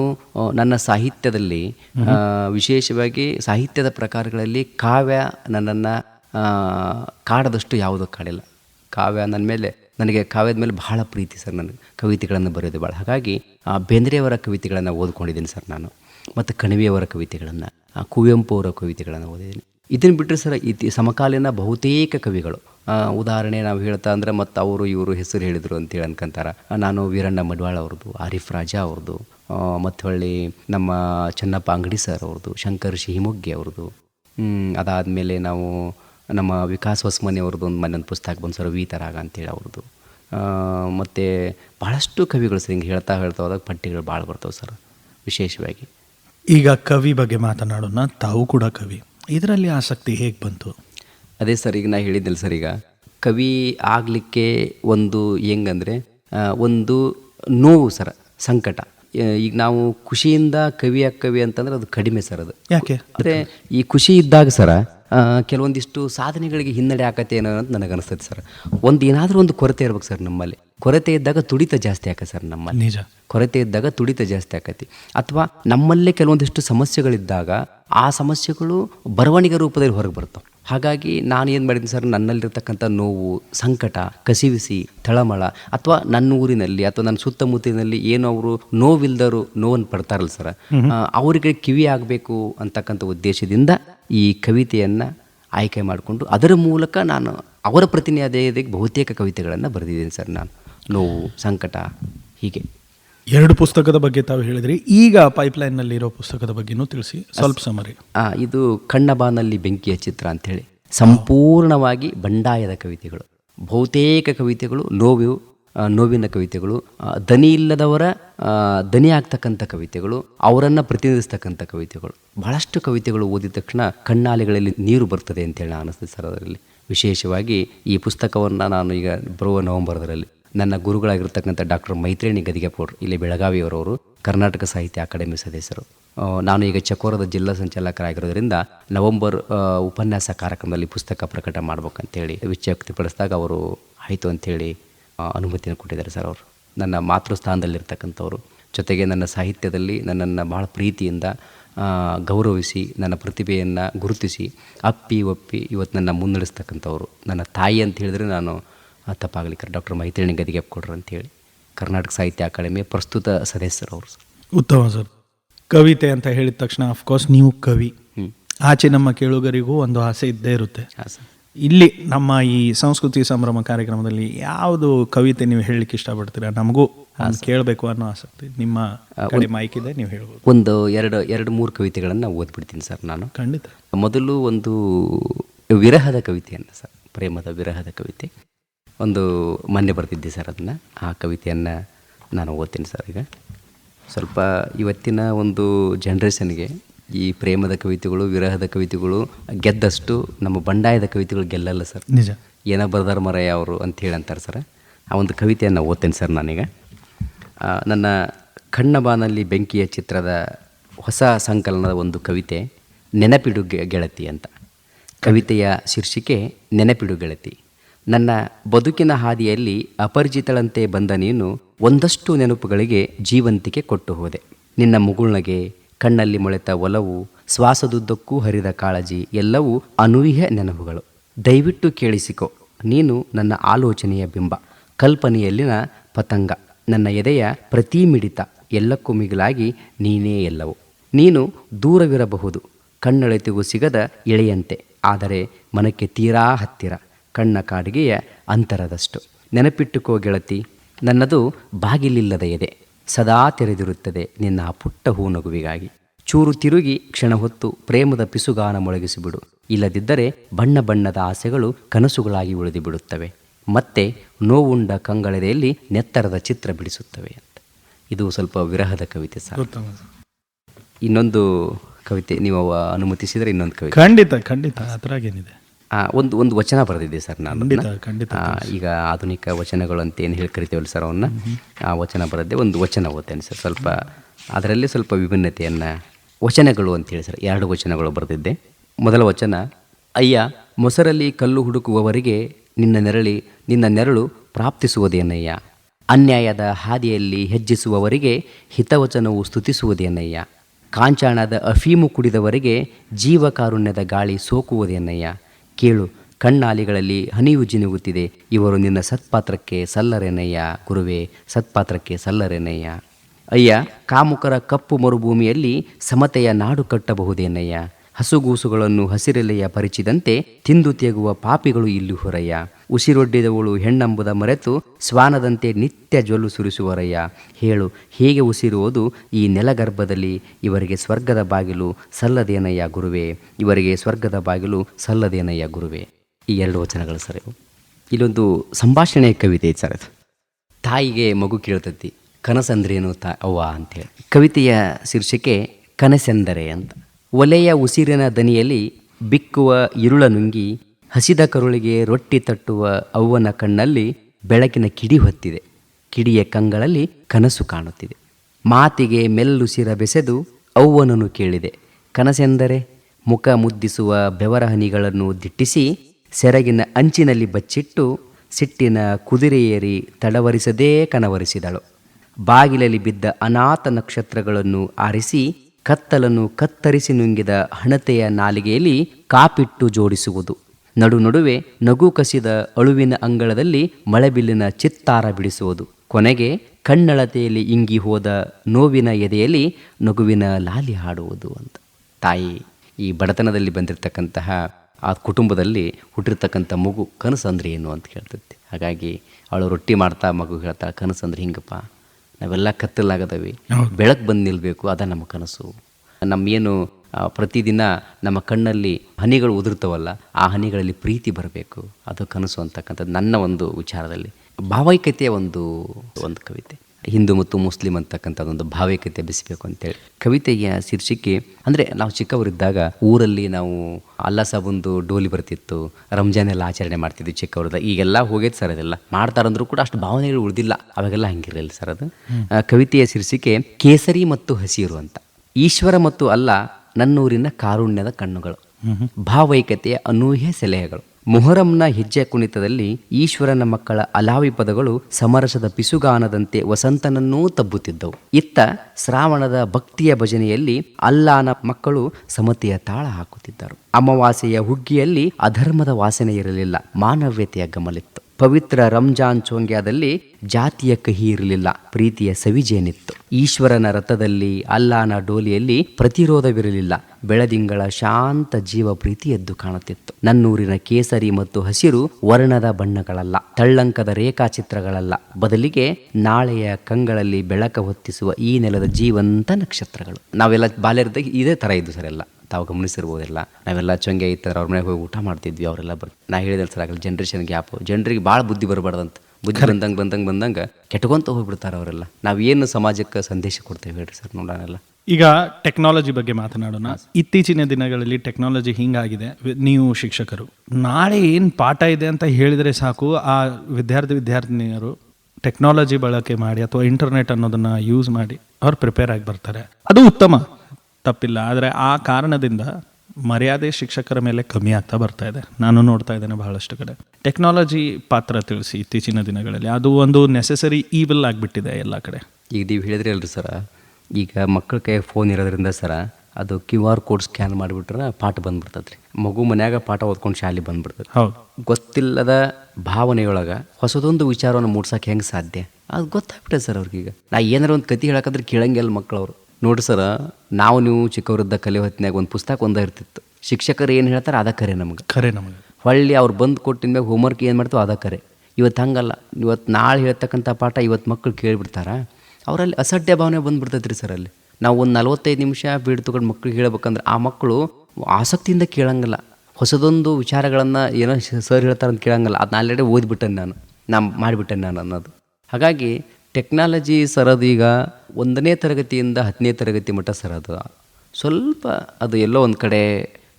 ನನ್ನ ಸಾಹಿತ್ಯದಲ್ಲಿ ವಿಶೇಷವಾಗಿ ಸಾಹಿತ್ಯದ ಪ್ರಕಾರಗಳಲ್ಲಿ ಕಾವ್ಯ ನನ್ನನ್ನು ಕಾಡದಷ್ಟು ಯಾವುದೂ ಕಾಡಿಲ್ಲ. ಕಾವ್ಯ ನನ್ನ ಮೇಲೆ ನನಗೆ ಕಾವ್ಯದ ಮೇಲೆ ಬಹಳ ಪ್ರೀತಿ ಸರ್ ನನಗೆ. ಕವಿತೆಗಳನ್ನು ಬರೆಯೋದು ಭಾಳ ಹಾಗಾಗಿ ಆ, ಬೇಂದ್ರೆಯವರ ಕವಿತೆಗಳನ್ನು ಓದ್ಕೊಂಡಿದ್ದೀನಿ ಸರ್ ನಾನು. ಮತ್ತು ಕಣಿವೆಯವರ ಕವಿತೆಗಳನ್ನು ಕುವೆಂಪು ಅವರ ಕವಿತೆಗಳನ್ನು ಓದಿದ್ದೀನಿ. ಇದನ್ನು ಬಿಟ್ಟರೆ ಸರ್ ಇತಿ ಸಮಕಾಲೀನ ಬಹುತೇಕ ಕವಿಗಳು ಉದಾಹರಣೆ ನಾವು ಹೇಳ್ತಾ ಅಂದರೆ ಮತ್ತು ಅವರು ಇವರು ಹೆಸರು ಹೇಳಿದರು ಅಂತೇಳಿ ಅನ್ಕೊಂತಾರೆ. ನಾನು ವೀರಣ್ಣ ಮಡ್ವಾಳ ಅವ್ರದ್ದು ಆರಿಫ್ ರಾಜಾ ಅವ್ರದ್ದು ಮತ್ತು ಹೊಳ್ಳಿ ನಮ್ಮ ಚನ್ನಪ್ಪ ಅಂಗಡಿ ಸರ್ ಅವ್ರದ್ದು ಶಂಕರ್ ಶಿಹಿಮೊಗ್ಗಿ ಅವ್ರದ್ದು ಅದಾದಮೇಲೆ ನಾವು ನಮ್ಮ ವಿಕಾಸ್ ಹೊಸ್ಮನಿ ಅವ್ರದ್ದು ಒಂದು ಮನೆ ಒಂದು ಪುಸ್ತಕ ಬಂದು ಸರ್ ವೀತರಾಗ ಅಂತೇಳಿ ಅವ್ರದ್ದು. ಮತ್ತು ಭಾಳಷ್ಟು ಕವಿಗಳು ಸರ್ ಹಿಂಗೆ ಹೇಳ್ತಾ ಹೇಳ್ತಾ ಹೋದಾಗ ಪಟ್ಟಿಗಳು ಭಾಳ ಬರ್ತವೆ ಸರ್ ವಿಶೇಷವಾಗಿ. ಈಗ ಕವಿ ಬಗ್ಗೆ ಮಾತನಾಡೋಣ ತಾವು ಕೂಡ ಕವಿ. ಇದರಲ್ಲಿ ಆಸಕ್ತಿ ಹೇಗೆ ಬಂತು? ಅದೇ ಸರ್ ಈಗ ನಾ ಹೇಳಿದ್ದಿಲ್ಲ ಸರ್ ಈಗ ಕವಿ ಆಗಲಿಕ್ಕೆ ಒಂದು ಹೆಂಗಂದರೆ ಒಂದು ನೋವು ಸರ್ ಸಂಕಟ. ಈಗ ನಾವು ಖುಷಿಯಿಂದ ಕವಿ ಕವಿ ಅಂತಂದ್ರೆ ಅದು ಕಡಿಮೆ ಸರ್ ಅದು. ಯಾಕೆ? ಅಂದರೆ ಈ ಖುಷಿ ಇದ್ದಾಗ ಸರ ಕೆಲವೊಂದಿಷ್ಟು ಸಾಧನೆಗಳಿಗೆ ಹಿನ್ನಡೆ ಏನೋ ಅಂತ ನನಗೆ ಅನಿಸ್ತದೆ ಸರ್. ಒಂದು ಏನಾದರೂ ಒಂದು ಕೊರತೆ ಇರ್ಬೇಕು ಸರ್ ನಮ್ಮಲ್ಲಿ. ಕೊರತೆ ಇದ್ದಾಗ ತುಡಿತ ಜಾಸ್ತಿ ಆಕ ಸರ್ ನಮ್ಮಲ್ಲಿ. ನಿಜ. ಕೊರತೆ ಇದ್ದಾಗ ತುಡಿತ ಜಾಸ್ತಿ ಆಕತಿ. ಅಥವಾ ನಮ್ಮಲ್ಲೇ ಕೆಲವೊಂದಿಷ್ಟು ಸಮಸ್ಯೆಗಳಿದ್ದಾಗ ಆ ಸಮಸ್ಯೆಗಳು ಬರವಣಿಗೆ ರೂಪದಲ್ಲಿ ಹೊರಗೆ ಬರ್ತಾವೆ ಹಾಗಾಗಿ ನಾನು ಏನು ಮಾಡಿದ್ದೀನಿ ಸರ್ ನನ್ನಲ್ಲಿರ್ತಕ್ಕಂಥ ನೋವು ಸಂಕಟ ಕಸಿವಿಸಿ ತಳಮಳ ಅಥವಾ ನನ್ನ ಊರಿನಲ್ಲಿ ಅಥವಾ ನನ್ನ ಸುತ್ತಮುತ್ತಲಿನಲ್ಲಿ ಏನು ಅವರು ನೋವಿಲ್ದರು ನೋವನ್ನು ಪಡ್ತಾರಲ್ಲ ಸರ್. ಅವರಿಗೆ ಕಿವಿ ಆಗಬೇಕು ಅಂತಕ್ಕಂಥ ಉದ್ದೇಶದಿಂದ ಈ ಕವಿತೆಯನ್ನು ಆಯ್ಕೆ ಮಾಡಿಕೊಂಡು ಅದರ ಮೂಲಕ ನಾನು ಅವರ ಪ್ರತಿನಿಧಿಗೆ ಬಹುತೇಕ ಕವಿತೆಗಳನ್ನು ಬರೆದಿದ್ದೀನಿ ಸರ್ ನಾನು. ನೋವು ಸಂಕಟ ಹೀಗೆ. ಎರಡು ಪುಸ್ತಕದ ಬಗ್ಗೆ ತಾವು ಹೇಳಿದ್ರಿ. ಈಗ ಪೈಪ್ಲೈನ್ನಲ್ಲಿರೋ ಪುಸ್ತಕದ ಬಗ್ಗೆನೂ ತಿಳಿಸಿ. ಸ್ವಲ್ಪ ಸಮರಿ ಇದು ಕಣ್ಣಬಾನಲ್ಲಿ ಬೆಂಕಿಯ ಚಿತ್ರ ಅಂಥೇಳಿ. ಸಂಪೂರ್ಣವಾಗಿ ಬಂಡಾಯದ ಕವಿತೆಗಳು. ಬಹುತೇಕ ಕವಿತೆಗಳು ನೋವು ನೋವಿನ ಕವಿತೆಗಳು ದನಿ ಇಲ್ಲದವರ ದನಿ ಆಗ್ತಕ್ಕಂಥ ಕವಿತೆಗಳು, ಅವರನ್ನು ಪ್ರತಿನಿಧಿಸ್ತಕ್ಕಂಥ ಕವಿತೆಗಳು. ಬಹಳಷ್ಟು ಕವಿತೆಗಳು ಓದಿದ ತಕ್ಷಣ ಕಣ್ಣಾಲೆಗಳಲ್ಲಿ ನೀರು ಬರ್ತದೆ ಅಂತೇಳಿ ಅನಿಸ್ತದೆ ಸರ್ ಅದರಲ್ಲಿ. ವಿಶೇಷವಾಗಿ ಈ ಪುಸ್ತಕವನ್ನು ನಾನು ಈಗ ಬರುವ ನವೆಂಬರ್ದರಲ್ಲಿ ನನ್ನ ಗುರುಗಳಾಗಿರ್ತಕ್ಕಂಥ ಡಾಕ್ಟರ್ ಮೈತ್ರೇಣಿ ಗದಿಗೆಪೋರ್, ಇಲ್ಲಿ ಬೆಳಗಾವಿಯವರವರು, ಕರ್ನಾಟಕ ಸಾಹಿತ್ಯ ಅಕಾಡೆಮಿ ಸದಸ್ಯರು. ನಾನು ಈಗ ಚಕೋರದ ಜಿಲ್ಲಾ ಸಂಚಾಲಕರಾಗಿರೋದ್ರಿಂದ ನವೆಂಬರ್ ಉಪನ್ಯಾಸ ಕಾರ್ಯಕ್ರಮದಲ್ಲಿ ಪುಸ್ತಕ ಪ್ರಕಟ ಮಾಡ್ಬೇಕಂತೇಳಿ ವಿಚ್ಛಕ್ತಿಪಡಿಸಿದಾಗ ಅವರು ಆಯಿತು ಅಂಥೇಳಿ ಅನುಮತಿಯನ್ನು ಕೊಟ್ಟಿದ್ದಾರೆ ಸರ್ ಅವರು. ನನ್ನ ಮಾತೃಸ್ಥಾನದಲ್ಲಿರ್ತಕ್ಕಂಥವ್ರು. ಜೊತೆಗೆ ನನ್ನ ಸಾಹಿತ್ಯದಲ್ಲಿ ನನ್ನನ್ನು ಭಾಳ ಪ್ರೀತಿಯಿಂದ ಗೌರವಿಸಿ ನನ್ನ ಪ್ರತಿಭೆಯನ್ನು ಗುರುತಿಸಿ ಅಪ್ಪಿ ಒಪ್ಪಿ ಇವತ್ತು ನನ್ನ ಮುನ್ನಡೆಸ್ತಕ್ಕಂಥವ್ರು. ನನ್ನ ತಾಯಿ ಅಂತ ಹೇಳಿದ್ರೆ ನಾನು ತಪ್ಪಾಗಲಿಕ್ಕೆ ಡಾಕ್ಟರ್ ಮೈತ್ರಿಣಿ ಗದಿಗೆ ಕೊಡ್ರು ಅಂತೇಳಿ ಕರ್ನಾಟಕ ಸಾಹಿತ್ಯ ಅಕಾಡೆಮಿಯ ಪ್ರಸ್ತುತ ಸದಸ್ಯರು ಅವರು ಸರ್. ಉತ್ತಮ ಸರ್. ಕವಿತೆ ಅಂತ ಹೇಳಿದ ತಕ್ಷಣ ಆಫ್ಕೋರ್ಸ್ ನೀವು ಕವಿ. ಆಚೆ ನಮ್ಮ ಕೇಳುಗರಿಗೂ ಒಂದು ಆಸೆ ಇದ್ದೇ ಇರುತ್ತೆ. ಹಾಂ ಸರ್. ಇಲ್ಲಿ ನಮ್ಮ ಈ ಸಂಸ್ಕೃತಿ ಸಂಭ್ರಮ ಕಾರ್ಯಕ್ರಮದಲ್ಲಿ ಯಾವುದು ಕವಿತೆ ನೀವು ಹೇಳಲಿಕ್ಕೆ ಇಷ್ಟಪಡ್ತೀರಾ? ನಮಗೂ ಕೇಳಬೇಕು ಅನ್ನೋ ಆಸಕ್ತಿ. ನಿಮ್ಮ ಕಡೆ ಮೈಕ್ ಇದೆ ನೀವು ಹೇಳ್ಬೋದು. ಒಂದು ಎರಡು ಎರಡು ಮೂರು ಕವಿತೆಗಳನ್ನು ಓದ್ಬಿಡ್ತೀನಿ ಸರ್ ನಾನು. ಖಂಡಿತ. ಮೊದಲು ಒಂದು ವಿರಹದ ಕವಿತೆಯನ್ನು ಸರ್ ಪ್ರೇಮದ ವಿರಹದ ಕವಿತೆ. ಒಂದು ಮೊನ್ನೆ ಬರ್ತಿದ್ದೆ ಸರ್ ಅದನ್ನು. ಆ ಕವಿತೆಯನ್ನು ನಾನು ಓದ್ತೀನಿ ಸರ್ ಈಗ. ಸ್ವಲ್ಪ ಇವತ್ತಿನ ಒಂದು ಜನ್ರೇಷನ್ಗೆ ಈ ಪ್ರೇಮದ ಕವಿತೆಗಳು ವಿರಹದ ಕವಿತೆಗಳು ಗೆದ್ದಷ್ಟು ನಮ್ಮ ಬಂಡಾಯದ ಕವಿತೆಗಳು ಗೆಲ್ಲಲ್ಲ ಸರ್. ನಿಜ. ಏನ ಬರದಾರ ಮರಯ್ಯ ಅವರು ಅಂತೇಳಿ ಅಂತಾರೆ ಸರ್. ಆ ಒಂದು ಕವಿತೆಯನ್ನು ಓದ್ತೇನೆ ಸರ್ ನನಗೆ. ನನ್ನ ಕಣ್ಣ ಬಾನಲ್ಲಿ ಬೆಂಕಿಯ ಚಿತ್ರದ ಹೊಸ ಸಂಕಲನದ ಒಂದು ಕವಿತೆ ನೆನಪಿಡು ಗೆಳತಿ ಅಂತ. ಕವಿತೆಯ ಶೀರ್ಷಿಕೆ ನೆನಪಿಡು ಗೆಳತಿ. ನನ್ನ ಬದುಕಿನ ಹಾದಿಯಲ್ಲಿ ಅಪರಿಚಿತಳಂತೆ ಬಂದ ನೀನು ಒಂದಷ್ಟು ನೆನಪುಗಳಿಗೆ ಜೀವಂತಿಕೆ ಕೊಟ್ಟು ಹೋದೆ. ನಿನ್ನ ಮುಗುಳ್ನಗೆ ಕಣ್ಣಲ್ಲಿ ಮೊಳೆತ ಒಲವು, ಶ್ವಾಸದುದ್ದಕ್ಕೂ ಹರಿದ ಕಾಳಜಿ, ಎಲ್ಲವೂ ಅನೂಹ್ಯ ನೆನಪುಗಳು. ದಯವಿಟ್ಟು ಕೇಳಿಸಿಕೊ, ನೀನು ನನ್ನ ಆಲೋಚನೆಯ ಬಿಂಬ, ಕಲ್ಪನೆಯಲ್ಲಿನ ಪತಂಗ, ನನ್ನ ಎದೆಯ ಪ್ರತಿ ಮಿಡಿತ ಎಲ್ಲಕ್ಕೂ ಮಿಗಿಲಾಗಿ ನೀನೇ ಎಲ್ಲವು. ನೀನು ದೂರವಿರಬಹುದು, ಕಣ್ಣೆಳೆತಿಗೂ ಸಿಗದ ಎಳೆಯಂತೆ, ಆದರೆ ಮನಕ್ಕೆ ತೀರಾ ಹತ್ತಿರ, ಕಣ್ಣ ಕಾಡಿಗೆಯ ಅಂತರದಷ್ಟು. ನೆನಪಿಟ್ಟುಕೋ ಗೆಳತಿ, ನನ್ನದು ಬಾಗಿಲಿಲ್ಲದ ಎದೆ. ಸದಾ ತೆರೆದಿರುತ್ತದೆ ನಿನ್ನ ಪುಟ್ಟ ಹೂ ನಗುವಿಗಾಗಿ ಚೂರು ತಿರುಗಿ ಕ್ಷಣ ಹೊತ್ತು ಪ್ರೇಮದ ಪಿಸುಗಾನ ಮೊಳಗಿಸಿಬಿಡು. ಇಲ್ಲದಿದ್ದರೆ ಬಣ್ಣ ಬಣ್ಣದ ಆಸೆಗಳು ಕನಸುಗಳಾಗಿ ಉಳಿದುಬಿಡುತ್ತವೆ. ಮತ್ತೆ ನೋವುಂಡ ಕಂಗಳದೆಯಲ್ಲಿ ನೆತ್ತರದ ಚಿತ್ರ ಬಿಡಿಸುತ್ತವೆ ಅಂತ. ಇದು ಸ್ವಲ್ಪ ವಿರಹದ ಕವಿತೆ ಸರ್. ಇನ್ನೊಂದು ಕವಿತೆ ನೀವು ಅನುಮತಿಸಿದರೆ ಇನ್ನೊಂದು ಕವಿತೆ. ಖಂಡಿತ ಖಂಡಿತ. ಅದ್ರಾಗೇನಿದೆ? ಆ, ಒಂದು ಒಂದು ವಚನ ಬರೆದಿದ್ದೆ ಸರ್ ನಾನು ಈಗ ಆಧುನಿಕ ವಚನಗಳು ಅಂತ ಏನು ಹೇಳಿ ಕರಿತೇವಲ್ಲ ಸರ್ ಅವನ್ನ ಆ ವಚನ ಬರೆದೆ ಒಂದು ವಚನ ಓದ್ತೇನೆ ಸರ್. ಸ್ವಲ್ಪ ಅದರಲ್ಲಿ ಸ್ವಲ್ಪ ವಿಭಿನ್ನತೆಯನ್ನು ವಚನಗಳು ಅಂತೇಳಿ ಸರ್ ಎರಡು ವಚನಗಳು ಬರೆದಿದ್ದೆ. ಮೊದಲ ವಚನ ಅಯ್ಯ ಮೊಸರಲ್ಲಿ ಕಲ್ಲು ಹುಡುಕುವವರಿಗೆ ನಿನ್ನ ನೆರಳಿ ನಿನ್ನ ನೆರಳು ಪ್ರಾಪ್ತಿಸುವುದೇನಯ್ಯ? ಅನ್ಯಾಯದ ಹಾದಿಯಲ್ಲಿ ಹೆಜ್ಜಿಸುವವರಿಗೆ ಹಿತವಚನವು ಸ್ತುತಿಸುವುದೇನಯ್ಯ? ಕಾಂಚಾಣದ ಅಫೀಮು ಕುಡಿದವರಿಗೆ ಜೀವಕಾರುಣ್ಯದ ಗಾಳಿ ಸೋಕುವುದೇನಯ್ಯ? ಕೇಳು, ಕಣ್ಣಾಲಿಗಳಲ್ಲಿ ಹನಿಯುಜ್ಜಿ ಜಿನುಗುತ್ತಿದೆ. ಇವರು ನಿನ್ನ ಸತ್ಪಾತ್ರಕ್ಕೆ ಸಲ್ಲರೆನಯ್ಯ, ಗುರುವೆ, ಸತ್ಪಾತ್ರಕ್ಕೆ ಸಲ್ಲರೆನಯ್ಯ. ಅಯ್ಯ, ಕಾಮುಕರ ಕಪ್ಪು ಮರುಭೂಮಿಯಲ್ಲಿ ಸಮತೆಯ ನಾಡು ಕಟ್ಟಬಹುದೇನಯ್ಯ? ಹಸುಗೂಸುಗಳನ್ನು ಹಸಿರೆಲೆಯ ಪರಿಚಿದಂತೆ ತಿಂದು ತೆಗುವ ಪಾಪಿಗಳು ಇಲ್ಲಿ ಹೊರಯ್ಯ ಉಸಿರೊಡ್ಡಿದವಳು ಹೆಣ್ಣಂಬುದ ಮರೆತು ಸ್ವಾನದಂತೆ ನಿತ್ಯ ಜೊಲ್ಲು ಸುರಿಸುವರಯ್ಯ ಹೇಳು, ಹೇಗೆ ಉಸಿರುವುದು ಈ ನೆಲಗರ್ಭದಲ್ಲಿ? ಇವರಿಗೆ ಸ್ವರ್ಗದ ಬಾಗಿಲು ಸಲ್ಲದೇನಯ್ಯ ಗುರುವೇ. ಇವರಿಗೆ ಸ್ವರ್ಗದ ಬಾಗಿಲು ಸಲ್ಲದೇನಯ್ಯ ಗುರುವೇ. ಈ ಎರಡು ವಚನಗಳು ಸರ್ ಇಲ್ಲೊಂದು ಸಂಭಾಷಣೆಯ ಕವಿತೆ ಐತೆ ಸರ್ ತಾಯಿಗೆ ಮಗು ಕೇಳ್ತತಿ, ಕನಸಂದ್ರೇನು ತಾ ಅವ್ವ ಅಂತೇಳಿ. ಕವಿತೆಯ ಶೀರ್ಷಿಕೆ ಕನಸೆಂದರೆ ಅಂತ. ಒಲೆಯ ಉಸಿರಿನ ದನಿಯಲ್ಲಿ ಬಿಕ್ಕುವ ಇರುಳ ನುಂಗಿ ಹಸಿದ ಕರುಳಿಗೆ ರೊಟ್ಟಿ ತಟ್ಟುವ ಅವ್ವನ ಕಣ್ಣಲ್ಲಿ ಬೆಳಕಿನ ಕಿಡಿ ಹೊತ್ತಿದೆ. ಕಿಡಿಯ ಕಂಗಳಲ್ಲಿ ಕನಸು ಕಾಣುತ್ತಿದೆ. ಮಾತಿಗೆ ಮೆಲ್ಲುಸಿರ ಬೆಸೆದು ಅವ್ವನನ್ನು ಕೇಳಿದೆ. ಕನಸೆಂದರೆ ಮುಖ ಮುದ್ದಿಸುವ ಬೆವರ ಹನಿಗಳನ್ನು ದಿಟ್ಟಿಸಿ ಸೆರಗಿನ ಅಂಚಿನಲ್ಲಿ ಬಚ್ಚಿಟ್ಟು ಸಿಟ್ಟಿನ ಕುದುರೆಯೇರಿ ತಡವರಿಸದೇ ಕನವರಿಸಿದಳು. ಬಾಗಿಲಲ್ಲಿ ಬಿದ್ದ ಅನಾಥ ನಕ್ಷತ್ರಗಳನ್ನು ಆರಿಸಿ ಕತ್ತಲನ್ನು ಕತ್ತರಿಸಿ ನುಂಗಿದ ಹಣತೆಯ ನಾಲಿಗೆಯಲ್ಲಿ ಕಾಪಿಟ್ಟು ಜೋಡಿಸುವುದು. ನಡು ನಡುವೆ ನಗು ಕಸಿದ ಅಳುವಿನ ಅಂಗಳದಲ್ಲಿ ಮಳೆಬಿಲ್ಲಿನ ಚಿತ್ತಾರ ಬಿಡಿಸುವುದು. ಕೊನೆಗೆ ಕಣ್ಣಳತೆಯಲ್ಲಿ ಇಂಗಿ ಹೋದ ನೋವಿನ ಎದೆಯಲ್ಲಿ ನಗುವಿನ ಲಾಲಿ ಹಾಡುವುದು ಅಂತ. ತಾಯಿ, ಈ ಬಡತನದಲ್ಲಿ ಬಂದಿರತಕ್ಕಂತಹ ಆ ಕುಟುಂಬದಲ್ಲಿ ಹುಟ್ಟಿರ್ತಕ್ಕಂಥ ಮಗು ಕನಸು ಅಂದ್ರೆ ಏನು ಅಂತ ಕೇಳ್ತೈತಿ ಹಾಗಾಗಿ ಅವಳು ರೊಟ್ಟಿ ಮಾಡ್ತಾ ಮಗು ಹೇಳ್ತಾ ಕನಸು ಅಂದ್ರೆ ಹಿಂಗಪ್ಪ ನಾವೆಲ್ಲ ಕತ್ತಲಾಗದವಿ. ಬೆಳಕು ಬಂದು ನಿಲ್ಲಬೇಕು ಅದ ನಮ್ಮ ಕನಸು. ನಮ್ಮೇನು ಪ್ರತಿದಿನ ನಮ್ಮ ಕಣ್ಣಲ್ಲಿ ಹನಿಗಳು ಉದುರ್ತವಲ್ಲ ಆ ಹನಿಗಳಲ್ಲಿ ಪ್ರೀತಿ ಬರಬೇಕು. ಅದು ಕನಸು ಅಂತಕ್ಕಂಥದ್ದು ನನ್ನ ಒಂದು ವಿಚಾರದಲ್ಲಿ. ಭಾವೈಕ್ಯತೆಯ ಒಂದು ಒಂದು ಕವಿತೆ. ಹಿಂದೂ ಮತ್ತು ಮುಸ್ಲಿಂ ಅಂತಕ್ಕಂಥದ್ದೊಂದು ಭಾವೈಕ್ಯತೆ ಬೆಸಿಬೇಕು ಅಂತೇಳಿ. ಕವಿತೆಯ ಶೀರ್ಷಿಕೆ ಅಂದರೆ ನಾವು ಚಿಕ್ಕವರಿದ್ದಾಗ ಊರಲ್ಲಿ ನಾವು ಅಲ್ಲ ಸಾಬಂದು ಡೋಲಿ ಬರ್ತಿತ್ತು ರಂಜಾನ್ ಎಲ್ಲ ಆಚರಣೆ ಮಾಡ್ತಿದ್ವಿ ಚಿಕ್ಕವ್ರದ ಈಗೆಲ್ಲ ಹೋಗೈತೆ ಸರ್ ಅದೆಲ್ಲ. ಮಾಡ್ತಾರಂದ್ರೂ ಕೂಡ ಅಷ್ಟು ಭಾವನೆಗಳು ಉಳಿದಿಲ್ಲ. ಅವಾಗೆಲ್ಲ ಹಂಗಿರಲಿಲ್ಲ ಸರ್ ಅದು. ಕವಿತೆಯ ಶೀರ್ಷಿಕೆ ಕೇಸರಿ ಮತ್ತು ಹಸಿರು ಅಂತ. ಈಶ್ವರ ಮತ್ತು ಅಲ್ಲ ನನ್ನೂರಿನ ಕಾರುಣ್ಯದ ಕಣ್ಣುಗಳು. ಭಾವೈಕ್ಯತೆಯ ಅನೂಹ್ಯ ಸೆಲೆಹಗಳು ಮೊಹರಂನ ಹೆಜ್ಜೆ ಕುಣಿತದಲ್ಲಿ ಈಶ್ವರನ ಮಕ್ಕಳ ಅಲಾವಿ ಪದಗಳು ಸಮರಸದ ಪಿಸುಗಾನದಂತೆ ವಸಂತನನ್ನೂ ತಬ್ಬುತ್ತಿದ್ದವು. ಇತ್ತ ಶ್ರಾವಣದ ಭಕ್ತಿಯ ಭಜನೆಯಲ್ಲಿ ಅಲ್ಲಾನ ಮಕ್ಕಳು ಸಮತೆಯ ತಾಳ ಹಾಕುತ್ತಿದ್ದರು. ಅಮಾವಾಸ್ಯೆಯ ಹುಗ್ಗಿಯಲ್ಲಿ ಅಧರ್ಮದ ವಾಸನೆ ಇರಲಿಲ್ಲ. ಮಾನವ್ಯತೆಯ ಗಮಲಿತ್ತು ಪವಿತ್ರ ರಂಜಾನ್ ಚೋಂಗ್ಯಾದಲ್ಲಿ ಜಾತಿಯ ಕಹಿ ಇರಲಿಲ್ಲ, ಪ್ರೀತಿಯ ಸವಿಜೇನಿತ್ತು. ಈಶ್ವರನ ರಥದಲ್ಲಿ, ಅಲ್ಲಾನ ಡೋಲಿಯಲ್ಲಿ ಪ್ರತಿರೋಧವಿರಲಿಲ್ಲ. ಬೆಳದಿಂಗಳ ಶಾಂತ ಜೀವ ಪ್ರೀತಿ ಎದ್ದು ಕಾಣುತ್ತಿತ್ತು. ನನ್ನೂರಿನ ಕೇಸರಿ ಮತ್ತು ಹಸಿರು ವರ್ಣದ ಬಣ್ಣಗಳಲ್ಲ, ತಳ್ಳಂಕದ ರೇಖಾಚಿತ್ರಗಳಲ್ಲ. ಬದಲಿಗೆ ನಾಳೆಯ ಕಂಗಳಲ್ಲಿ ಬೆಳಕ ಹೊತ್ತಿಸುವ ಈ ನೆಲದ ಜೀವಂತ ನಕ್ಷತ್ರಗಳು. ನಾವೆಲ್ಲ ಬಾಲ್ಯದ ಇದೇ ಥರ ಇದ್ದು ಸರ್ ಎಲ್ಲ. ತಾವು ಗಮನಿಸಿರ್ಬೋದಿಲ್ಲ. ನಾವೆಲ್ಲ ಚೊಂಗೆ ಇತ್ತಂದ್ರೆ ಅವ್ರ ಮನೆಗೆ ಹೋಗಿ ಊಟ ಮಾಡ್ತಿದ್ವಿ ಅವರೆಲ್ಲ ಬರ್ ನಾ ಹೇಳಿದೆ ಸರ್ ಆಗಲಿ ಜನ್ರೇಷನ್ ಗ್ಯಾಪ್ ಜನರಿಗೆ ಭಾಳ ಬುದ್ಧಿ ಬರಬಾರ್ದಂತ. ಬುದ್ಧಿ ಬಂದಂಗೆ ಬಂದಂಗೆ ಬಂದಂಗೆ ಕೆಟ್ಕೊಂತ ಹೋಗ್ಬಿಡ್ತಾರೆ ಅವರೆಲ್ಲ. ನಾವು ಏನು ಸಮಾಜಕ್ಕೆ ಸಂದೇಶ ಕೊಡ್ತೇವೆ ಹೇಳ್ರಿ ಸರ್ ನೋಡೋಣಲ್ಲ ಈಗ ಟೆಕ್ನಾಲಜಿ ಬಗ್ಗೆ ಮಾತನಾಡೋಣ. ಇತ್ತೀಚಿನ ದಿನಗಳಲ್ಲಿ ಟೆಕ್ನಾಲಜಿ ಹಿಂಗಾಗಿದೆ. ನೀವು ಶಿಕ್ಷಕರು. ನಾಳೆ ಏನು ಪಾಠ ಇದೆ ಅಂತ ಹೇಳಿದರೆ ಸಾಕು. ಆ ವಿದ್ಯಾರ್ಥಿ ವಿದ್ಯಾರ್ಥಿನಿಯರು ಟೆಕ್ನಾಲಜಿ ಬಳಕೆ ಮಾಡಿ ಅಥವಾ ಇಂಟರ್ನೆಟ್ ಅನ್ನೋದನ್ನ ಯೂಸ್ ಮಾಡಿ ಅವ್ರು ಪ್ರಿಪೇರ್ ಆಗಿ ಬರ್ತಾರೆ. ಅದು ಉತ್ತಮ. ತಪ್ಪಿಲ್ಲ. ಆದರೆ ಆ ಕಾರಣದಿಂದ ಮರ್ಯಾದೆ ಶಿಕ್ಷಕರ ಮೇಲೆ ಕಮ್ಮಿ ಆಗ್ತಾ ಬರ್ತಾ ಇದೆ. ನಾನು ನೋಡ್ತಾ ಇದ್ದೇನೆ ಬಹಳಷ್ಟು ಕಡೆ. ಟೆಕ್ನಾಲಜಿ ಪಾತ್ರ ತಿಳಿಸಿ ಇತ್ತೀಚಿನ ದಿನಗಳಲ್ಲಿ. ಅದು ಒಂದು ನೆಸೆಸರಿ ಈವಿಲ್ ಆಗಿಬಿಟ್ಟಿದೆ ಎಲ್ಲ ಕಡೆ. ಈಗ ನೀವು ಹೇಳಿದ್ರಿ ಅಲ್ರಿ ಸರ ಈಗ ಮಕ್ಕಳ ಕೈ ಫೋನ್ ಇರೋದ್ರಿಂದ ಸರ ಅದು ಕ್ಯೂ ಆರ್ ಕೋಡ್ ಸ್ಕ್ಯಾನ್ ಮಾಡಿಬಿಟ್ರೆ ಪಾಠ ಬಂದ್ಬಿಡ್ತದೆ ರೀ ಮಗು ಮನ್ಯಾಗ ಪಾಠ ಓದ್ಕೊಂಡು ಶಾಲೆ ಬಂದ್ಬಿಡ್ತದೆ ಹೌದು. ಗೊತ್ತಿಲ್ಲದ ಭಾವನೆಯೊಳಗೆ ಹೊಸದೊಂದು ವಿಚಾರವನ್ನು ಮೂಡ್ಸಕ್ಕೆ ಹೆಂಗೆ ಸಾಧ್ಯ? ಅದು ಗೊತ್ತಾಗ್ಬಿಟ್ಟೆ ಸರ್ ಈಗ ನಾ ಏನಾರ ಒಂದು ಕತೆ ಹೇಳಕಂದ್ರೆ ಕೇಳಂಗಿಲ್ಲ ಮಕ್ಕಳವ್ರು ನೋಡ್ರಿ ಸರ ನಾವು ನೀವು ಚಿಕ್ಕವರಿದ್ದ ಕಲೆ ಹೊತ್ತಿನಾಗ ಒಂದು ಪುಸ್ತಕ ಒಂದ ಇರ್ತಿತ್ತು. ಶಿಕ್ಷಕರು ಏನು ಹೇಳ್ತಾರೆ ಅದ ಕರೆ ನಮ್ಗೆ. ಖರೆ ನಮಗೆ. ಹೊಳ್ಳಿ ಅವ್ರು ಬಂದು ಕೊಟ್ಟಿನ ಮ್ಯಾಗ ಹೋಮ್ವರ್ಕ್ ಏನು ಮಾಡ್ತಾವೆ ಅದ ಕರೆ. ಇವತ್ತು ಹಂಗಲ್ಲ ಇವತ್ತು ನಾಳೆ ಹೇಳ್ತಕ್ಕಂಥ ಪಾಠ ಇವತ್ತು ಮಕ್ಕಳು ಕೇಳಿಬಿಡ್ತಾರ. ಅವರಲ್ಲಿ ಅಸಡ್ಡೆ ಭಾವನೆ ಬಂದ್ಬಿಡ್ತೈತೆ ರೀ ಸರ್ ಅಲ್ಲಿ. ನಾವು ಒಂದು ನಲ್ವತ್ತೈದು ನಿಮಿಷ ಬೀಡ್ ತೊಗೊಂಡು ಮಕ್ಳಿಗೆ ಹೇಳ್ಬೇಕಂದ್ರೆ ಆ ಮಕ್ಕಳು ಆಸಕ್ತಿಯಿಂದ ಕೇಳಂಗಿಲ್ಲ. ಹೊಸದೊಂದು ವಿಚಾರಗಳನ್ನು ಏನೋ ಸರ್ ಹೇಳ್ತಾರಂತ ಅಂತ ಕೇಳಂಗಿಲ್ಲ. ಅದನ್ನ ಆಲ್ರೆಡಿ ಓದ್ಬಿಟ್ಟೆ ನಾನು. ನಾನು ಮಾಡಿಬಿಟ್ಟೆ ನಾನು ಅನ್ನೋದು. ಹಾಗಾಗಿ ಟೆಕ್ನಾಲಜಿ ಸರ್ ಅದು ಈಗ ಒಂದನೇ ತರಗತಿಯಿಂದ ಹತ್ತನೇ ತರಗತಿ ಮಟ್ಟ ಸರದು. ಸ್ವಲ್ಪ ಅದು ಎಲ್ಲೋ ಒಂದು ಕಡೆ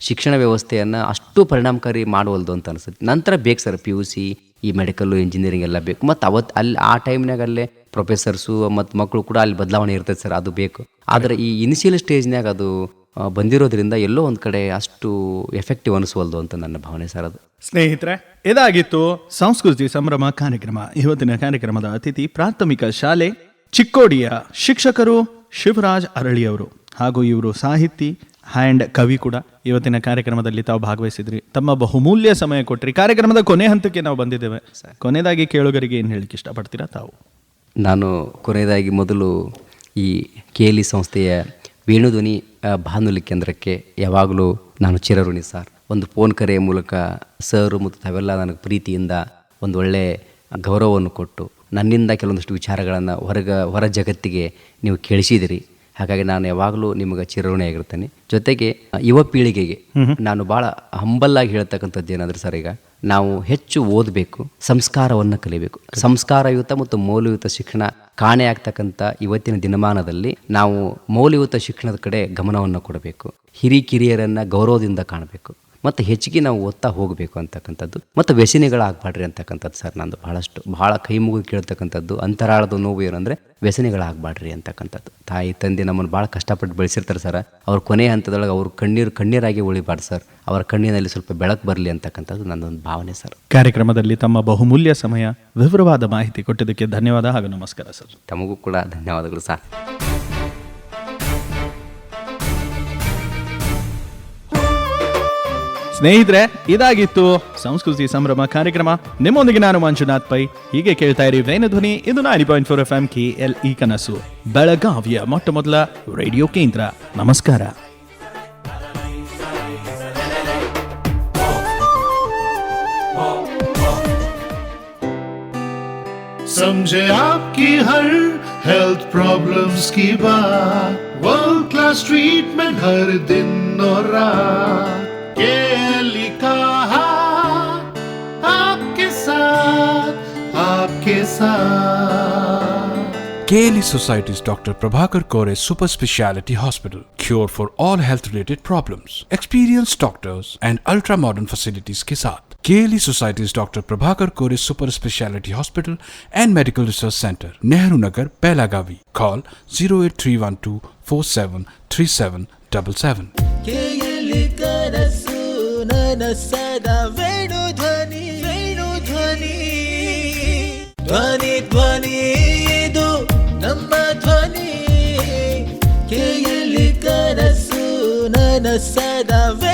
ಶಿಕ್ಷಣ ವ್ಯವಸ್ಥೆಯನ್ನು ಅಷ್ಟು ಪರಿಣಾಮಕಾರಿ ಮಾಡುವಲ್ದು ಅಂತ ಅನಿಸುತ್ತೆ. ನಂತರ ಬೇಕು ಸರ್ ಪಿ ಯು ಸಿ ಈ ಮೆಡಿಕಲ್ಲು ಇಂಜಿನಿಯರಿಂಗ್ ಎಲ್ಲ ಬೇಕು. ಮತ್ತು ಅವತ್ತು ಅಲ್ಲಿ ಆ ಟೈಮ್ನಾಗ ಅಲ್ಲೇ ಪ್ರೊಫೆಸರ್ಸು ಮತ್ತು ಮಕ್ಕಳು ಕೂಡ ಅಲ್ಲಿ ಬದಲಾವಣೆ ಇರ್ತೈತೆ ಸರ್, ಅದು ಬೇಕು. ಆದರೆ ಈ ಇನಿಷಿಯಲ್ ಸ್ಟೇಜ್ನಾಗ ಅದು ಬಂದಿರೋದ್ರಿಂದ ಎಲ್ಲೋ ಒಂದು ಕಡೆ ಅಷ್ಟು ಎಫೆಕ್ಟಿವ್ ಅನಿಸುವಲ್ದು ಅಂತ ನನ್ನ ಭಾವನೆ ಸರ್ ಅದು. ಸ್ನೇಹಿತರೆ ಇದಾಗಿತ್ತು ಸಂಸ್ಕೃತಿ ಸಂಭ್ರಮ ಕಾರ್ಯಕ್ರಮ. ಇವತ್ತಿನ ಕಾರ್ಯಕ್ರಮದ ಅತಿಥಿ ಪ್ರಾಥಮಿಕ ಶಾಲೆ ಚಿಕ್ಕೋಡಿಯ ಶಿಕ್ಷಕರು ಶಿವರಾಜ್ ಅರಳಿಯವರು ಹಾಗೂ ಇವರು ಸಾಹಿತಿ ಹ್ಯಾಂಡ್ ಕವಿ ಕೂಡ. ಇವತ್ತಿನ ಕಾರ್ಯಕ್ರಮದಲ್ಲಿ ತಾವು ಭಾಗವಹಿಸಿದ್ರಿ. ತಮ್ಮ ಬಹುಮೂಲ್ಯ ಸಮಯ ಕೊಟ್ರಿ. ಕಾರ್ಯಕ್ರಮದ ಕೊನೆ ಹಂತಕ್ಕೆ ನಾವು ಬಂದಿದ್ದೇವೆ. ಕೊನೆಯದಾಗಿ ಕೇಳುಗರಿಗೆ ಏನು ಹೇಳಿಕ್ಕೆ ಇಷ್ಟಪಡ್ತೀರಾ ತಾವು? ನಾನು ಕೊನೆಯದಾಗಿ ಮೊದಲು ಈ ಕೇಲಿ ಸಂಸ್ಥೆಯ ವೇಣುಧ್ವನಿ ಬಾನುಲಿ ಕೇಂದ್ರಕ್ಕೆ ಯಾವಾಗಲೂ ನಾನು ಚಿರಋಣಿ ಸರ್. ಒಂದು ಫೋನ್ ಕರೆಯ ಮೂಲಕ ಸರ್ ಮತ್ತು ತಾವೆಲ್ಲ ನನಗೆ ಪ್ರೀತಿಯಿಂದ ಒಂದು ಒಳ್ಳೆಯ ಗೌರವವನ್ನು ಕೊಟ್ಟು ನನ್ನಿಂದ ಕೆಲವೊಂದಿಷ್ಟು ವಿಚಾರಗಳನ್ನು ಹೊರಗ ಹೊರ ಜಗತ್ತಿಗೆ ನೀವು ಕೇಳಿಸಿದಿರಿ. ಹಾಗಾಗಿ ನಾನು ಯಾವಾಗಲೂ ನಿಮಗೆ ಚಿರಋಣಿಯಾಗಿರ್ತೇನೆ ಜೊತೆಗೆ ಯುವ ಪೀಳಿಗೆಗೆ ನಾನು ಭಾಳ ಹಂಬಲ್ಲಾಗಿ ಹೇಳ್ತಕ್ಕಂಥದ್ದು ಏನಂದ್ರೆ ಸರ್ ಈಗ? ನಾವು ಹೆಚ್ಚು ಓದಬೇಕು, ಸಂಸ್ಕಾರವನ್ನು ಕಲಿಬೇಕು. ಸಂಸ್ಕಾರಯುತ ಮತ್ತು ಮೌಲ್ಯಯುತ ಶಿಕ್ಷಣ ಕಾಣೆಯಾಗ್ತಕ್ಕಂಥ ಇವತ್ತಿನ ದಿನಮಾನದಲ್ಲಿ ನಾವು ಮೌಲ್ಯಯುತ ಶಿಕ್ಷಣದ ಕಡೆ ಗಮನವನ್ನು ಕೊಡಬೇಕು. ಹಿರಿಕಿರಿಯರನ್ನು ಗೌರವದಿಂದ ಕಾಣಬೇಕು. ಮತ್ತು ಹೆಚ್ಚಿಗೆ ನಾವು ಓದ್ತಾ ಹೋಗಬೇಕು ಅಂತಕ್ಕಂಥದ್ದು. ಮತ್ತು ವ್ಯಸನಿಗಳಾಗಬಾಡ್ರಿ ಅಂತಕ್ಕಂಥದ್ದು ಸರ್ ನಂದು ಬಹಳಷ್ಟು. ಬಹಳ ಕೈ ಮುಗಿದು ಕೇಳ್ತಕ್ಕಂಥದ್ದು. ಅಂತರಾಳದ ನೋವು ಏನಂದರೆ ವ್ಯಸನಿಗಳಾಗಬಾಡ್ರಿ ಅಂತಕ್ಕಂಥದ್ದು. ತಾಯಿ ತಂದೆ ನಮ್ಮನ್ನು ಭಾಳ ಕಷ್ಟಪಟ್ಟು ಬೆಳೆಸಿರ್ತಾರೆ ಸರ್. ಅವ್ರ ಕೊನೆಯ ಹಂತದೊಳಗೆ ಅವ್ರ ಕಣ್ಣೀರು ಕಣ್ಣೀರಾಗಿ ಉಳಿಬಾರ್ದು ಸರ್. ಅವರ ಕಣ್ಣಿನಲ್ಲಿ ಸ್ವಲ್ಪ ಬೆಳಕು ಬರಲಿ ಅಂತಕ್ಕಂಥದ್ದು ನನ್ನೊಂದು ಭಾವನೆ ಸರ್. ಕಾರ್ಯಕ್ರಮದಲ್ಲಿ ತಮ್ಮ ಬಹುಮೂಲ್ಯ ಸಮಯ ವಿವರವಾದ ಮಾಹಿತಿ ಕೊಟ್ಟಿದ್ದಕ್ಕೆ ಧನ್ಯವಾದ ಹಾಗೂ ನಮಸ್ಕಾರ ಸರ್. ತಮಗೂ ಕೂಡ ಧನ್ಯವಾದಗಳು ಸರ್. ಸ್ನೇಹಿತರೆ ಇದಾಗಿತ್ತು ಸಂಸ್ಕೃತಿ ಸಂಭ್ರಮ ಕಾರ್ಯಕ್ರಮ ನಿಮ್ಮೊಂದಿಗೆ ನಾನು ಮಂಜುನಾಥ್ ಪೈ ಹೀಗೆ ಕೇಳ್ತಾ ಇರಿ ವೇನ ಧ್ವನಿ ಇದು nine point four F M K L E ಕನಸು ಬೆಳಗಾವಿಯ ಮೊಟ್ಟ ಮೊದಲ ರೇಡಿಯೋ ಕೇಂದ್ರ ನಮಸ್ಕಾರ समझे आपकी हर हेल्थ प्रॉब्लम्स की बात वर्ल्ड क्लास ट्रीटमेंट हर दिन और रात KLE Society's Dr. Prabhakar Kore Super Speciality Hospital. Cure for all health related problems. Experienced doctors and ultra modern facilities के साथ KLE Society's Dr. Prabhakar Kore Super Speciality Hospital and Medical Research Center, Nehru Nagar, Pelagavi. Call 08312 473777. ಧ್ವನಿ ಧ್ವನಿ ಇದು ನಮ್ಮ ಧ್ವನಿ. ಕೇಳಿ ಕನಸು ನನಸದ ವೇಣು ಧ್ವನಿ